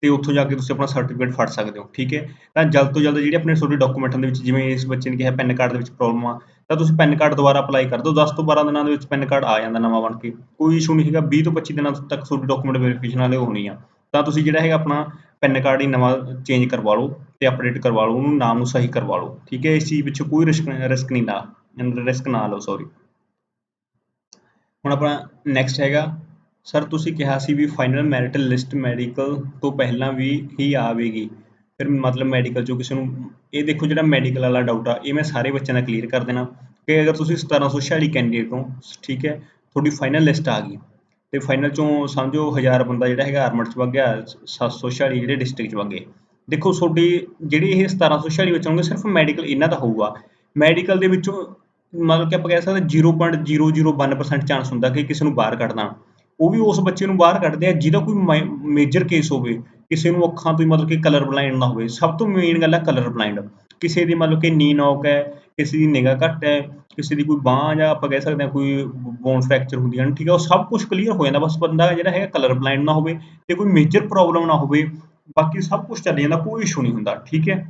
ਤੇ ਉੱਥੋਂ ਜਾ ਕੇ ਤੁਸੀਂ ਆਪਣਾ ਸਰਟੀਫਿਕੇਟ ਫੜ ਸਕਦੇ ਹੋ, ਠੀਕ ਹੈ? ਤਾਂ ਜਲਦ ਤੋਂ ਜਲਦ ਜਿਹੜੇ ਆਪਣੇ ਤੁਹਾਡੇ ਡਾਕੂਮੈਂਟਾਂ ਦੇ ਵਿੱਚ, ਜਿਵੇਂ ਇਸ ਬੱਚੇ ਨੇ ਕਿਹਾ ਪੈਨ ਕਾਰਡ ਦੇ ਵਿੱਚ ਪ੍ਰੋਬਲਮ ਆ, ਤਾਂ ਤੁਸੀਂ ਪੈਨ ਕਾਰਡ ਦੁਬਾਰਾ ਅਪਲਾਈ ਕਰ ਦਿਓ। 10 ਤੋਂ 12 ਦਿਨਾਂ ਦੇ ਵਿੱਚ ਪੈਨ ਕਾਰਡ ਆ ਜਾਂਦਾ ਨਵਾਂ ਬਣ ਕੇ। ਕੋਈ ਇਸ਼ੂ ਨਹੀਂ ਹੈਗਾ। 20 ਤੋਂ 25 ਦਿਨਾਂ ਤੱਕ ਤੁਹਾਡੀ ਡਾਕੂਮੈਂਟ ਵੈਰੀਫਿਕੇਸ਼ਨ ਵਾਲੇ ਹੋਣੀ ਆ। ਤਾਂ ਤੁਸੀਂ ਜਿਹੜਾ ਹੈਗਾ ਆਪਣਾ ਪੈਨ ਕਾਰਡ ਹੀ ਨਵਾਂ ਚੇਂਜ ਕਰਵਾ ਲਓ ਤੇ ਅਪਡੇਟ ਕਰਵਾ ਲਓ, ਉਹਨੂੰ ਨਾਮ ਨੂੰ ਸਹੀ ਕਰਵਾ ਲਓ, ਠੀਕ ਹੈ? ਇਸ ਚੀਜ਼ ਵਿੱਚ ਕੋਈ ਰਿਸਕ ਰਿਸਕ ਨਹੀਂ ਨਾ ਰਿਸਕ ਨਾ ਲਓ ਸੌਰੀ ਹੁਣ ਆਪਣਾ ਨੈਕਸਟ ਹੈਗਾ ਸਰ ਤੁਸੀਂ ਕਿਹਾ ਸੀ ਵੀ ਫਾਈਨਲ ਮੈਰਿਟ ਲਿਸਟ ਮੈਡੀਕਲ ਤੋਂ ਪਹਿਲਾਂ ਵੀ ਹੀ ਆਵੇਗੀ, ਫਿਰ ਮਤਲਬ ਮੈਡੀਕਲ ਚੋਂ ਕਿਸੇ ਨੂੰ, ਇਹ ਦੇਖੋ ਜਿਹੜਾ ਮੈਡੀਕਲ ਵਾਲਾ ਡਾਊਟ ਆ, ਇਹ ਮੈਂ ਸਾਰੇ ਬੱਚਿਆਂ ਦਾ ਕਲੀਅਰ ਕਰ ਦੇਣਾ, ਕਿ ਅਗਰ ਤੁਸੀਂ 1746 ਕੈਂਡੀਡੇਟ ਹੋ, ਠੀਕ ਹੈ? ਤੁਹਾਡੀ ਫਾਈਨਲ ਲਿਸਟ ਆ ਗਈ। ਤੇ ਫਾਈਨਲ ਚੋਂ ਸਮਝੋ 1000 ਬੰਦਾ ਜਿਹੜਾ ਹੈਗਾ ਆਰਮਡ ਚ ਵਗ ਗਿਆ 746 ਜਿਹੜੇ ਡਿਸਟ੍ਰਿਕਟ ਚ ਵਗ ਗਏ। ਦੇਖੋ ਤੁਹਾਡੀ ਜਿਹੜੀ ਇਹ 1746 ਵਿੱਚ ਆਉਂਗੇ ਸਿਰਫ ਮੈਡੀਕਲ ਇਹਨਾਂ ਦਾ ਹੋਊਗਾ। ਮੈਡੀਕਲ ਦੇ ਵਿੱਚੋਂ ਮਤਲਬ ਕਿ ਆਪਾਂ ਕਹਿ ਸਕਦੇ 0.001% ਚਾਂਸ ਹੁੰਦਾ ਕਿ ਕਿਸੇ ਨੂੰ ਬਾਹਰ ਕੱਢਣਾ ਉਹ ਵੀ ਉਸ ਬੱਚੇ ਨੂੰ ਬਾਹਰ ਕੱਢਦੇ ਆ, ਜਿਹਦਾ ਕੋਈ ਮੇਜਰ ਕੇਸ ਹੋਵੇ, ਕਿਸੇ ਨੂੰ ਅੱਖਾਂ ਤੋਂ ਹੀ ਮਤਲਬ ਕਿ ਕਲਰ ਬਲਾਈਂਡ ਨਾ ਹੋਵੇ। ਸਭ ਤੋਂ ਮੇਨ ਗੱਲ ਹੈ ਕਲਰ ਬਲਾਈਂਡ ਕਿਸੇ ਦੀ ਮਤਲਬ ਕਿ ਨੀ ਨੌਕ ਹੈ ਕਿਸੇ ਦੀ ਨਿਗਾਹ ਘੱਟ ਹੈ, ਕਿਸੇ ਦੀ ਕੋਈ ਬਾਹ ਜਾਂ ਆਪਾਂ ਕਹਿ ਸਕਦੇ ਹਾਂ ਕੋਈ ਬੋਨ ਫ੍ਰੈਕਚਰ ਹੁੰਦੀਆਂ ਨੇ ਠੀਕ ਹੈ, ਉਹ ਸਭ ਕੁਝ ਕਲੀਅਰ ਹੋ ਜਾਂਦਾ, ਬਸ ਬੰਦਾ ਜਿਹੜਾ ਹੈਗਾ ਕਲਰ ਬਲਾਈਂਡ ਨਾ ਹੋਵੇ ਤੇ ਕੋਈ ਮੇਜਰ ਪ੍ਰੋਬਲਮ ਨਾ ਹੋਵੇ, ਬਾਕੀ ਸਭ ਕੁਝ ਚੱਲ ਜਾਂਦਾ, ਕੋਈ ਇਸ਼ੂ ਨਹੀਂ ਹੁੰਦਾ, ਠੀਕ ਹੈ।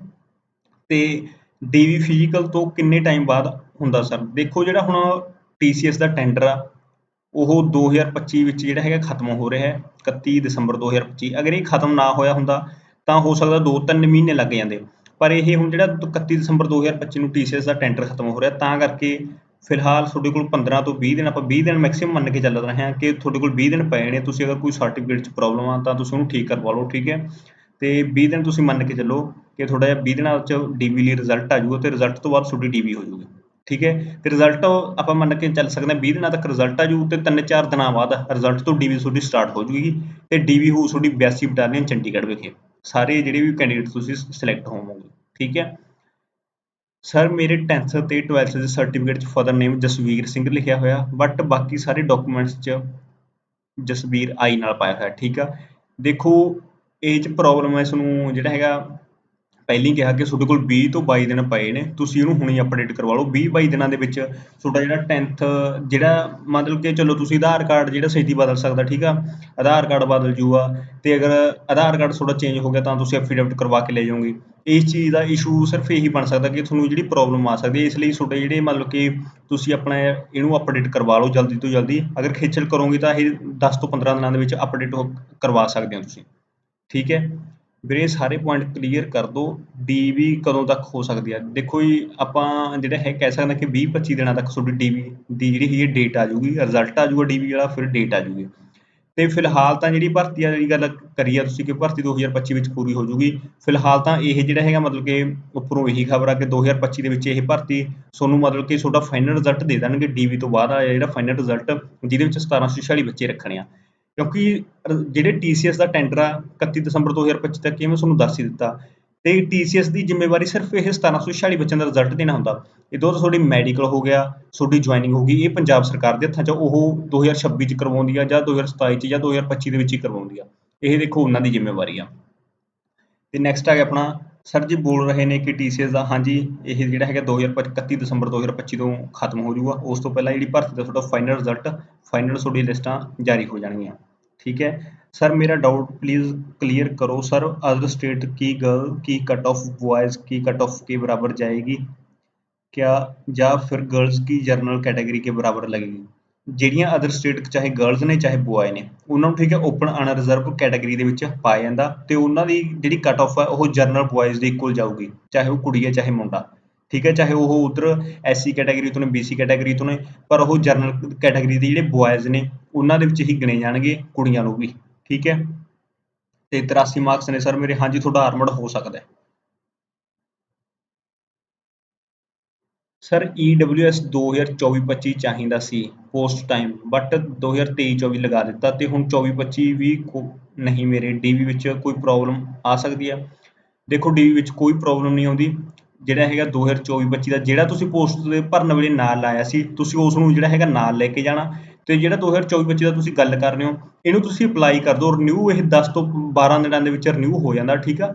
ਤੇ ਡੀਵੀ ਫਿਜ਼ੀਕਲ ਤੋਂ ਕਿੰਨੇ ਟਾਈਮ ਬਾਅਦ ਹੁੰਦਾ ਸਰ ਦੇਖੋ ਜਿਹੜਾ ਹੁਣ ਟੀਸੀਐਸ ਦਾ ਟੈਂਡਰ ਆ, ਉਹ 2025 ਵਿੱਚ ਜਿਹੜਾ ਹੈਗਾ ਖਤਮ ਹੋ ਰਿਹਾ ਹੈ 31 ਦਸੰਬਰ 2025 ਅਗਰ ਇਹ ਖਤਮ ਨਾ ਹੋਇਆ ਹੁੰਦਾ, ਤਾਂ ਹੋ ਸਕਦਾ 2-3 ਮਹੀਨੇ ਲੱਗ ਜਾਂਦੇ। ਪਰ ਇਹ ਹੁਣ ਜਿਹੜਾ 31 ਦਸੰਬਰ 2025 ਨੂੰ ਟੀਸੀਐਸ ਦਾ ਟੈਂਡਰ ਖਤਮ ਹੋ ਰਿਹਾ, ਤਾਂ ਕਰਕੇ ਫਿਲਹਾਲ ਤੁਹਾਡੇ ਕੋਲ 15 ਤੋਂ 20 ਦਿਨ, ਆਪਾਂ 20 ਦਿਨ ਮੈਕਸਿਮਮ ਮੰਨ ਕੇ ਚੱਲ ਰਹੇ ਹਾਂ ਕਿ ਤੁਹਾਡੇ ਕੋਲ 20 ਦਿਨ ਪਏ ਨੇ, ਤੁਸੀਂ ਅਗਰ ਕੋਈ ਸਰਟੀਫਿਕੇਟ 'ਚ ਪ੍ਰੋਬਲਮ ਆ ਤਾਂ ਤੁਸੀਂ ਉਹਨੂੰ ਠੀਕ ਕਰਵਾ ਲਓ, ਠੀਕ ਹੈ? ਤੇ 20 ਦਿਨ ਤੁਸੀਂ ਮੰਨ ਕੇ ਚੱਲੋ ਕਿ ਤੁਹਾਡਾ ਜਿਹਾ 20 ਦਿਨਾਂ 'ਚ ਡੀਵੀ ਲਈ ਰਿਜ਼ਲਟ ਆ ਜਾਊਗਾ ਤੇ ਰਿਜ਼ਲਟ ਤੋਂ ਬਾਅਦ ਤੁਹਾਡੀ ਡੀਵੀ ਹੋ ਜਾਊਗੀ, ਠੀਕ ਹੈ? ਤੇ ਰਿਜ਼ਲਟ ਆਪਾਂ ਮੰਨ ਕੇ ਚੱਲ ਸਕਦੇ ਹਾਂ 20 ਦਿਨਾਂ ਤੱਕ ਰਿਜ਼ਲਟ ਆ ਜੂ ਤੇ 3-4 ਦਿਨਾਂ ਬਾਅਦ ਰਿਜ਼ਲਟ ਤੋਂ ਡੀਵੀ ਤੁਹਾਡੀ ਸਟਾਰਟ ਹੋ ਜੂਗੀ ਤੇ ਡੀਵੀ ਹੋ ਤੁਹਾਡੀ 82 ਬਟਾਲੀਅਨ ਚੰਡੀਗੜ੍ਹ ਵਿਖੇ। ਸਾਰੇ ਜਿਹੜੇ ਵੀ ਕੈਂਡੀਡੇਟ ਤੁਸੀਂ ਸਿਲੈਕਟ ਹੋਵੋਗੇ, ਠੀਕ ਹੈ? ਸਰ ਮੇਰੇ 10th ਤੇ 12th ਦੇ ਸਰਟੀਫਿਕੇਟ 'ਚ ਫਾਦਰ ਨੇਮ ਜਸਵੀਰ ਸਿੰਘ ਲਿਖਿਆ ਹੋਇਆ ਬਟ ਬਾਕੀ ਸਾਰੇ ਡਾਕੂਮੈਂਟਸ 'ਚ ਜਸਵੀਰ ਆਈ ਨਾਲ ਪਾਇਆ ਹੋਇਆ, ਠੀਕ ਆ? ਦੇਖੋ ਇਹ 'ਚ ਪ੍ਰੋਬਲਮ ਹੈ ਇਸ ਨੂੰ ਜਿਹੜਾ ਹੈਗਾ ਪਹਿਲਾਂ ਹੀ ਕਿਹਾ ਕਿ ਤੁਹਾਡੇ ਕੋਲ 20 ਤੋਂ 22 ਦਿਨ ਪਏ ਨੇ, ਤੁਸੀਂ ਇਹਨੂੰ ਹੁਣੇ ਅਪਡੇਟ ਕਰਵਾ ਲਓ। 20 22 ਦਿਨਾਂ ਦੇ ਵਿੱਚ ਤੁਹਾਡਾ ਜਿਹੜਾ 10th ਜਿਹੜਾ ਮਤਲਬ ਕਿ ਚਲੋ ਤੁਸੀਂ ਆਧਾਰ ਕਾਰਡ ਜਿਹੜਾ ਛੇਤੀ ਬਦਲ ਸਕਦਾ, ਠੀਕ ਆ? ਆਧਾਰ ਕਾਰਡ ਬਦਲ ਜੂਗਾ ਤੇ ਅਗਰ ਆਧਾਰ ਕਾਰਡ ਤੁਹਾਡਾ ਚੇਂਜ ਹੋ ਗਿਆ ਤਾਂ ਤੁਸੀਂ ਐਫੀਡੇਵਿਟ ਕਰਵਾ ਕੇ ਲੈ ਜਾਓਗੇ। ਇਸ ਚੀਜ਼ ਦਾ ਇਸ਼ੂ ਸਿਰਫ ਇਹੀ ਬਣ ਸਕਦਾ ਕਿ ਤੁਹਾਨੂੰ ਜਿਹੜੀ ਪ੍ਰੋਬਲਮ ਆ ਸਕਦੀ ਹੈ, ਇਸ ਲਈ ਤੁਹਾਡੇ ਜਿਹੜੇ ਮਤਲਬ ਕਿ ਤੁਸੀਂ ਆਪਣਾ ਇਹਨੂੰ ਅਪਡੇਟ ਕਰਵਾ ਲਓ ਜਲਦੀ ਤੋਂ ਜਲਦੀ। ਅਗਰ ਖੇਚਲ ਕਰੋਗੇ ਤਾਂ ਇਹ 10 ਤੋਂ 15 ਦਿਨਾਂ ਦੇ ਵਿੱਚ ਅਪਡੇਟ ਕਰਵਾ ਸਕਦੇ ਹੋ ਤੁਸੀਂ। ਠੀਕ ਹੈ? ਵੀਰੇ ਸਾਰੇ ਪੁਆਇੰਟ ਕਲੀਅਰ ਕਰ ਦਿਓ ਡੀਵੀ ਕਦੋਂ ਤੱਕ ਹੋ ਸਕਦੀ ਹੈ ਦੇਖੋ ਜੀ, ਆਪਾਂ ਜਿਹੜਾ ਹੈ ਕਹਿ ਸਕਦੇ ਹਾਂ ਕਿ 20 25 ਦਿਨਾਂ ਤੱਕ ਤੁਹਾਡੀ ਡੀ ਡੀਵੀ ਦੀ ਜਿਹੜੀ ਹੈਗੀ ਡੇਟ ਆ ਜੂਗੀ ਰਿਜ਼ਲਟ ਆ ਜਾਊਗਾ ਡੀਵੀ ਵਾਲਾ, ਫਿਰ ਡੇਟ ਆ ਜਾਊਗੀ। ਤੇ ਫਿਲਹਾਲ ਤਾਂ ਜਿਹੜੀ ਭਰਤੀ ਆ ਜਿਹੜੀ ਗੱਲ ਕਰੀ ਆ ਤੁਸੀਂ ਕਿ ਭਰਤੀ 2025 ਵਿੱਚ ਪੂਰੀ ਹੋ ਜਾਊਗੀ। ਫਿਲਹਾਲ ਤਾਂ ਇਹ ਜਿਹੜਾ ਹੈਗਾ ਮਤਲਬ ਕਿ ਉੱਪਰੋਂ ਇਹੀ ਖਬਰ ਆ ਕਿ 2025 ਦੇ ਵਿੱਚ ਇਹ ਭਰਤੀ, ਤੁਹਾਨੂੰ ਮਤਲਬ ਕਿ ਤੁਹਾਡਾ ਫਾਈਨਲ ਰਿਜ਼ਲਟ ਦੇ ਦੇਣਗੇ। ਡੀਵੀ ਤੋਂ ਬਾਅਦ ਆ ਜਿਹੜਾ ਫਾਈਨਲ ਰਿਜ਼ਲਟ ਜਿਹਦੇ ਵਿੱਚ 1746 ਬੱਚੇ ਰੱਖਣੇ ਆ। ਕਿਉਂਕਿ ਜਿਹੜੇ TCS ਦਾ ਟੈਂਡਰ ਆ 31 ਦਸੰਬਰ 2025 ਤੱਕ, ਇਹ ਮੈਂ ਤੁਹਾਨੂੰ ਦੱਸ ਹੀ ਦਿੱਤਾ। ਤੇ TCS ਦੀ ਜ਼ਿੰਮੇਵਾਰੀ ਸਿਰਫ ਇਹ 1746 ਬੱਚਿਆਂ ਦਾ ਰਿਜ਼ਲਟ ਦੇਣਾ ਹੁੰਦਾ। ਇਹ ਤੋਂ ਤੁਹਾਡੀ ਮੈਡੀਕਲ ਹੋ ਗਿਆ, ਤੁਹਾਡੀ ਜੁਆਇਨਿੰਗ ਹੋ ਗਈ, ਇਹ ਪੰਜਾਬ ਸਰਕਾਰ ਦੇ ਹੱਥਾਂ 'ਚ ਉਹ 2026 'ਚ ਕਰਵਾਉਂਦੀ ਆ ਜਾਂ 2027 'ਚ ਜਾਂ 2025 ਦੇ ਵਿੱਚ ਹੀ ਕਰਵਾਉਂਦੀ ਆ। ਇਹ ਦੇਖੋ ਉਹਨਾਂ ਦੀ ਜ਼ਿੰਮੇਵਾਰੀ ਆ। ਤੇ ਨੈਕਸਟ ਆ ਗਿਆ ਆਪਣਾ ਸਰ ਜੀ ਬੋਲ ਰਹੇ ਨੇ ਕਿ TCS ਦਾ, ਹਾਂਜੀ, ਇਹ ਜਿਹੜਾ ਹੈਗਾ 2031 ਦਸੰਬਰ 2025 ਤੋਂ ਖਤਮ ਹੋ ਜਾਊਗਾ। ਉਸ ਤੋਂ ਪਹਿਲਾਂ ਜਿਹੜੀ ਭਰਤੀ ਦਾ ਤੁਹਾਡਾ ਫਾਈਨਲ ਰਿਜ਼ਲਟ ਫਾਈਨਲ ਤੁਹਾਡੀ ਲਿਸਟਾਂ ਜਾਰੀ ਹੋ ਜਾਣਗੀਆਂ। ਠੀਕ ਹੈ? ਸਰ ਮੇਰਾ ਡਾਊਟ ਪਲੀਜ਼ ਕਲੀਅਰ ਕਰੋ ਸਰ ਅਦਰ ਸਟੇਟ ਕੀ ਗਰਲ ਕੀ कट ऑफ बॉयज़ ਕੀ कट ऑफ ਕੇ ਬਰਾਬਰ जाएगी ਕਿਆ, ਜਾਂ ਫਿਰ ਗਰਲਸ ਕੀ ਜਰਨਲ ਕੈਟਾਗਰੀ ਕੇ ਬਰਾਬਰ ਲੱਗੇਗੀ? ਜਿਹੜੀਆਂ ਅਦਰ ਸਟੇਟ ਚਾਹੇ ਗਰਲਸ ਨੇ, ਚਾਹੇ ਬੁਆਏ ਨੇ, ਉਹਨਾਂ ਨੂੰ ਠੀਕ ਹੈ ਓਪਨ ਅਨਰਿਜ਼ਰਵ ਕੈਟਾਗਰੀ ਦੇ ਵਿੱਚ ਪਾਇਆ ਜਾਂਦਾ ਤੇ ਉਹਨਾਂ ਦੀ ਜਿਹੜੀ ਕਟ ਆਫ ਹੈ, ਉਹ ਜਰਨਲ ਬੁਆਇਜ਼ ਦੇ ਇਕੁਅਲ ਜਾਊਗੀ, ਚਾਹੇ ਉਹ ਕੁੜੀ ਹੈ, ਚਾਹੇ ਮੁੰਡਾ। ਠੀਕ ਹੈ? ਚਾਹੇ ਉਹ ਉਧਰ ਐਸਸੀ ਕੈਟਾਗਰੀ ਤੋਂ ਨੇ ਬੀਸੀ ਕੈਟਾਗਰੀ ਤੋਂ ਨੇ, ਪਰ ਉਹ ਜਰਨਲ ਕੈਟਾਗਰੀ ਦੇ ਜਿਹੜੇ ਬੁਆਇਜ਼ ਨੇ ਉਹਨਾਂ ਦੇ ਵਿੱਚ ਹੀ ਗਿਣੇ ਜਾਣਗੇ ਕੁੜੀਆਂ ਨੂੰ ਵੀ, ਠੀਕ ਹੈ? ਤੇ 83 ਮਾਰਕਸ ਨੇ ਸਰ ਮੇਰੇ, ਹਾਂਜੀ ਤੁਹਾਡਾ ਆਰਮਡ ਹੋ ਸਕਦਾ ਹੈ। ਸਰ EWS 2024-25 ਚਾਹੀਦਾ ਸੀ ਪੋਸਟ ਟਾਈਮ ਬਟ 2023-24 ਲਗਾ ਦਿੱਤਾ ਤੇ ਹੁਣ 24-25 ਵੀ ਨਹੀਂ ਮੇਰੇ ਡੀਵੀ ਵਿੱਚ ਕੋਈ ਪ੍ਰੋਬਲਮ ਆ ਸਕਦੀ ਹੈ। ਦੇਖੋ ਡੀਵੀ ਵਿੱਚ ਕੋਈ ਪ੍ਰੋਬਲਮ ਨਹੀਂ ਆਉਂਦੀ, ਜਿਹੜਾ ਹੈਗਾ 2024-25 ਦਾ, ਜਿਹੜਾ ਤੁਸੀਂ ਪੋਸਟ ਦੇ ਭਰਨ ਵੇਲੇ ਨਾਲ ਲਾਇਆ ਸੀ, ਤੁਸੀਂ ਉਸ ਨੂੰ ਜਿਹੜਾ ਹੈਗਾ ਨਾਲ ਲੈ ਕੇ ਜਾਣਾ ਤੇ ਜਿਹੜਾ 2024-25 ਦਾ ਤੁਸੀਂ ਗੱਲ ਕਰ ਰਹੇ ਹੋ, ਇਹਨੂੰ ਤੁਸੀਂ ਅਪਲਾਈ ਕਰ ਦਿਓ ਰਿਨਿਊ ਇਹ 10 ਤੋਂ 12 ਦਿਨਾਂ ਦੇ ਵਿੱਚ ਰਿਨਿਊ ਹੋ ਜਾਂਦਾ, ਠੀਕ ਆ?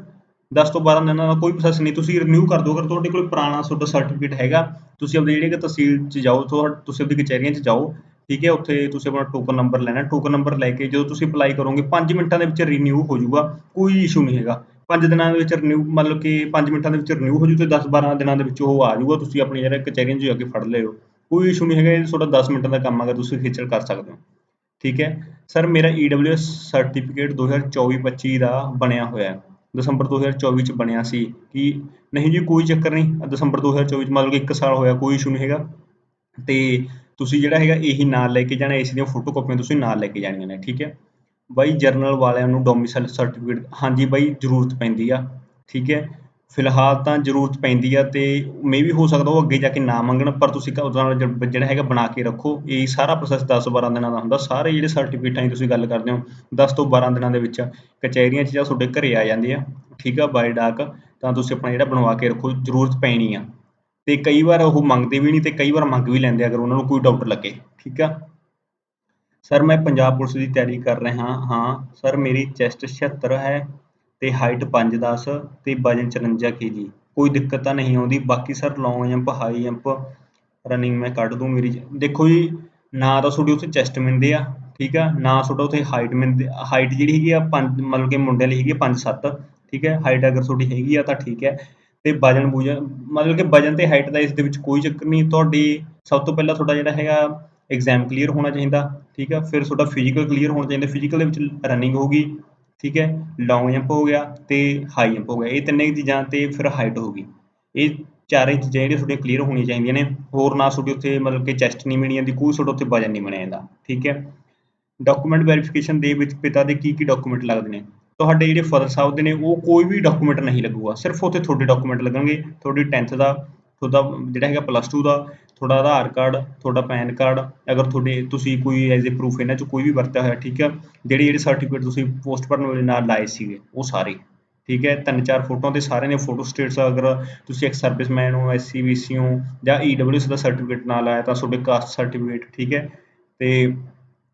10 ਤੋਂ 12 ਦਿਨਾਂ ਦਾ ਕੋਈ ਪ੍ਰੋਸੈਸ ਨਹੀਂ, ਤੁਸੀਂ ਰਿਨਿਊ ਕਰ ਦਿਓ, ਅਗਰ ਤੁਹਾਡੇ ਕੋਲ ਪੁਰਾਣਾ ਤੁਹਾਡਾ ਸਰਟੀਫਿਕੇਟ ਹੈਗਾ, ਤੁਸੀਂ ਆਪਣੀ ਜਿਹੜੀ ਕਿ ਤਹਿਸੀਲ 'ਚ ਜਾਓ ਤੁਸੀਂ ਆਪਣੀ ਕਚਹਿਰੀਆਂ 'ਚ ਜਾਓ, ਠੀਕ ਹੈ, ਉੱਥੇ ਤੁਸੀਂ ਆਪਣਾ ਟੋਕਨ ਨੰਬਰ ਲੈਣਾ ਟੋਕਨ ਨੰਬਰ ਲੈ ਕੇ ਜਦੋਂ ਤੁਸੀਂ ਅਪਲਾਈ ਕਰੋਗੇ 5 ਮਿੰਟਾਂ ਦੇ ਵਿੱਚ ਰਿਨਿਊ ਹੋ ਜਾਊਗਾ, ਕੋਈ ਇਸ਼ੂ ਨਹੀਂ ਹੈਗਾ। 5 ਦਿਨਾਂ ਦੇ ਵਿੱਚ ਰਿਨਿਊ ਮਤਲਬ ਕਿ 5 ਮਿੰਟਾਂ ਦੇ ਵਿੱਚ ਰਿਨਿਊ ਹੋ ਜੂ ਤੇ 10 12 ਦਿਨਾਂ ਦੇ ਵਿੱਚ ਉਹ ਆ ਜਾਊਗਾ, ਤੁਸੀਂ ਆਪਣੀ ਜਿਹੜਾ ਕਚਹਿਰੀਆਂ 'ਚ ਜਾ ਕੇ ਫੜ ਲਿਓ ਕੋਈ ਇਸ਼ੂ ਨਹੀਂ ਹੈਗਾ, ਇਹ ਤੁਹਾਡਾ 10 ਮਿੰਟਾਂ ਦਾ ਕੰਮ ਹੈਗਾ, ਤੁਸੀਂ ਖੇਚਲ ਕਰ ਸਕਦੇ ਹੋ। ਠੀਕ ਹੈ? ਸਰ ਮੇਰਾ EWS ਸਰਟੀਫਿਕੇਟ 2024-25 ਦਾ ਬਣਿਆ ਹੋਇਆ ਹੈ। ਦਸੰਬਰ 2024 ਚ ਬਣਿਆ ਸੀ। ਕਿ ਨਹੀਂ ਜੀ, ਕੋਈ ਚੱਕਰ ਨਹੀਂ। ਦਸੰਬਰ 2024 ਚ ਮਤਲਬ ਕਿ 1 ਸਾਲ ਹੋਇਆ, ਕੋਈ ਇਸ਼ੂ ਨਹੀਂ ਹੈਗਾ। ਤੇ ਤੁਸੀਂ ਜਿਹੜਾ ਹੈਗਾ, ਇਹੀ ਨਾਲ ਲੈ ਕੇ ਜਾਣਾ ਇਸ ਦੀਆਂ ਫੋਟੋ ਕਾਪੀਆਂ ਤੁਸੀਂ ਨਾਲ ਲੈ ਕੇ ਜਾਣੀਆਂ ਨੇ, ਠੀਕ ਹੈ? ਬਾਈ ਜਰਨਲ ਵਾਲਿਆਂ ਨੂੰ ਡੋਮਿਸਾਈਲ ਸਰਟੀਫਿਕੇਟ ਹਾਂਜੀ ਬਾਈ, ਜ਼ਰੂਰਤ ਪੈਂਦੀ ਆ, ਠੀਕ ਹੈ? ਫਿਲਹਾਲ ਤਾਂ ਜ਼ਰੂਰਤ ਪੈਂਦੀ ਆ ਅਤੇ ਮੇ ਵੀ ਹੋ ਸਕਦਾ ਉਹ ਅੱਗੇ ਜਾ ਕੇ ਨਾ ਮੰਗਣ, ਪਰ ਤੁਸੀਂ ਉਹਦਾ ਜਿਹੜਾ ਹੈਗਾ ਬਣਾ ਕੇ ਰੱਖੋ। ਇਹ ਸਾਰਾ ਪ੍ਰੋਸੈਸ ਦਸ ਬਾਰਾਂ ਦਿਨਾਂ ਦਾ ਹੁੰਦਾ। ਸਾਰੇ ਜਿਹੜੇ ਸਰਟੀਫਿਕੇਟਾਂ ਦੀ ਤੁਸੀਂ ਗੱਲ ਕਰਦੇ ਹੋ, ਦਸ ਤੋਂ 12 ਦਿਨਾਂ ਦੇ ਵਿੱਚ ਕਚਹਿਰੀਆਂ 'ਚ ਜਾਂ ਤੁਹਾਡੇ ਘਰੇ ਆ ਜਾਂਦੇ ਆ। ਠੀਕ ਆ ਬਾਏ ਡਾਕ ਤਾਂ ਤੁਸੀਂ ਆਪਣਾ ਜਿਹੜਾ ਬਣਵਾ ਕੇ ਰੱਖੋ, ਜ਼ਰੂਰਤ ਪੈਣੀ ਆ। ਤੇ ਕਈ ਵਾਰ ਉਹ ਮੰਗਦੇ ਵੀ ਨਹੀਂ ਤੇ ਕਈ ਵਾਰ ਮੰਗ ਵੀ ਲੈਂਦੇ ਅਗਰ ਉਹਨਾਂ ਨੂੰ ਕੋਈ ਡਾਊਟ ਲੱਗੇ। ਠੀਕ ਆ? ਸਰ ਮੈਂ ਪੰਜਾਬ ਪੁਲਿਸ ਦੀ ਤਿਆਰੀ ਕਰ ਰਿਹਾ ਹਾਂ। ਸਰ ਮੇਰੀ ਚੈਸਟ 76 ਹੈ। ਤੇ ਹਾਈਟ 5'10 ਤੇ ਵਜਨ 54 ਕੇਜੀ ਕੋਈ ਦਿੱਕਤ ਤਾਂ ਨਹੀਂ ਆਉਂਦੀ। ਬਾਕੀ sir long jump high jump running ਮੈਂ ਕੱਢ ਦੂੰ ਮੇਰੀ। ਦੇਖੋ ਜੀ, ਨਾ ਤਾਂ ਤੁਹਾਡੀ ਉੱਥੇ ਚੈਸਟ ਮਿਲਦੇ ਆ, ਠੀਕ ਆ? ਨਾ ਤੁਹਾਡਾ ਉੱਥੇ ਹਾਈਟ ਮਿਲਦੀ ਹਾਈਟ ਜਿਹੜੀ ਹੈਗੀ ਆ ਪੰਜ, ਮਤਲਬ ਕਿ ਮੁੰਡਿਆਂ ਲਈ ਹੈਗੀ ਆ 5-7 ਠੀਕ ਹੈ ਹਾਈਟ ਅਗਰ ਤੁਹਾਡੀ ਹੈਗੀ ਆ ਤਾਂ ਠੀਕ ਹੈ ਤੇ ਵਜਨ ਬੂਜਨ ਮਤਲਬ ਕਿ ਵਜਨ ਤੇ ਹਾਈਟ ਦਾ ਇਸ ਦੇ ਵਿੱਚ ਕੋਈ ਚੱਕਰ ਨਹੀਂ। ਤੁਹਾਡੀ ਸਭ ਤੋਂ ਪਹਿਲਾਂ ਤੁਹਾਡਾ ਜਿਹੜਾ ਹੈਗਾ ਐਗਜ਼ਾਮ ਕਲੀਅਰ ਹੋਣਾ ਚਾਹੀਦਾ, ਠੀਕ ਹੈ ਫਿਰ ਤੁਹਾਡਾ ਫਿਜ਼ੀਕਲ ਕਲੀਅਰ ਹੋਣਾ ਚਾਹੀਦਾ। ਫਿਜ਼ੀਕਲ ਦੇ ਵਿੱਚ ਰਨਿੰਗ ਹੋਗੀ ਠੀਕ ਹੈ ਲੌਂਗ ਜੰਪ ਹੋ ਗਿਆ ਤੇ ਹਾਈ ਜੰਪ ਹੋ ਗਿਆ। ਇਹ ਤਿੰਨੇ ਚੀਜ਼ਾਂ ਤੇ ਫਿਰ ਹਾਈਟ ਹੋ ਗਈ। ਇਹ ਚਾਰੇ ਚੀਜ਼ਾਂ ਜਿਹੜੀਆਂ ਤੁਹਾਡੀਆਂ ਕਲੀਅਰ ਹੋਣੀਆਂ ਚਾਹੀਦੀਆਂ ਨੇ। ਹੋਰ ਨਾ ਤੁਹਾਡੀ ਉੱਥੇ ਮਤਲਬ ਕਿ ਚੈਸਟ ਨਹੀਂ ਮਿਲਣੀ ਜਾਂਦੀ ਕੋਈ ਤੁਹਾਡਾ ਉੱਥੇ ਵਜਨ ਨਹੀਂ ਬਣਿਆ ਜਾਂਦਾ ਠੀਕ ਹੈ। ਡਾਕੂਮੈਂਟ ਵੈਰੀਫਿਕੇਸ਼ਨ ਦੇ ਵਿੱਚ ਪਿਤਾ ਦੇ ਕੀ ਕੀ ਡਾਕੂਮੈਂਟ ਲੱਗਦੇ ਨੇ? ਤੁਹਾਡੇ ਜਿਹੜੇ ਫਾਦਰ ਸਾਹਿਬ ਦੇ ਨੇ, ਉਹ ਕੋਈ ਵੀ ਡਾਕੂਮੈਂਟ ਨਹੀਂ ਲੱਗੂਗਾ। ਸਿਰਫ ਉੱਥੇ ਤੁਹਾਡੇ ਡਾਕੂਮੈਂਟ ਲੱਗਣਗੇ, ਤੁਹਾਡੀ 10th ਦਾ ਤੁਹਾਡਾ ਜਿਹੜਾ ਹੈਗਾ ਪਲੱਸ 2 ਦਾ ਤੁਹਾਡਾ ਆਧਾਰ ਕਾਰਡ, ਤੁਹਾਡਾ ਪੈਨ ਕਾਰਡ, ਅਗਰ ਤੁਹਾਡੇ, ਤੁਸੀਂ ਕੋਈ ਐਜ਼ ਅ ਪ੍ਰੂਫ ਇਹਨਾਂ 'ਚ ਕੋਈ ਵੀ ਵਰਤਿਆ ਹੋਇਆ, ਠੀਕ ਹੈ ਜਿਹੜੇ ਜਿਹੜੇ ਸਰਟੀਫਿਕੇਟ ਤੁਸੀਂ ਪੋਸਟ ਭਰਨ ਵੇਲੇ ਨਾਲ ਲਾਏ ਸੀਗੇ, ਉਹ ਸਾਰੇ, ਠੀਕ ਹੈ, ਤਿੰਨ ਚਾਰ ਫੋਟੋਆਂ ਦੇ ਸਾਰਿਆਂ ਦੀਆਂ ਫੋਟੋ ਸਟੇਟਸ ਅਗਰ ਤੁਸੀਂ ਇੱਕ ਸਰਵਿਸਮੈਨ ਹੋ ਐਸਸੀ ਬੀਸੀ ਹੋ, ਜਾਂ ਈਡਬਲਯੂਐਸ ਦਾ ਸਰਟੀਫਿਕੇਟ ਨਾਲ ਆਇਆ ਤਾਂ ਤੁਹਾਡੇ ਕਾਸਟ ਸਰਟੀਫਿਕੇਟ ਠੀਕ ਹੈ, ਤੇ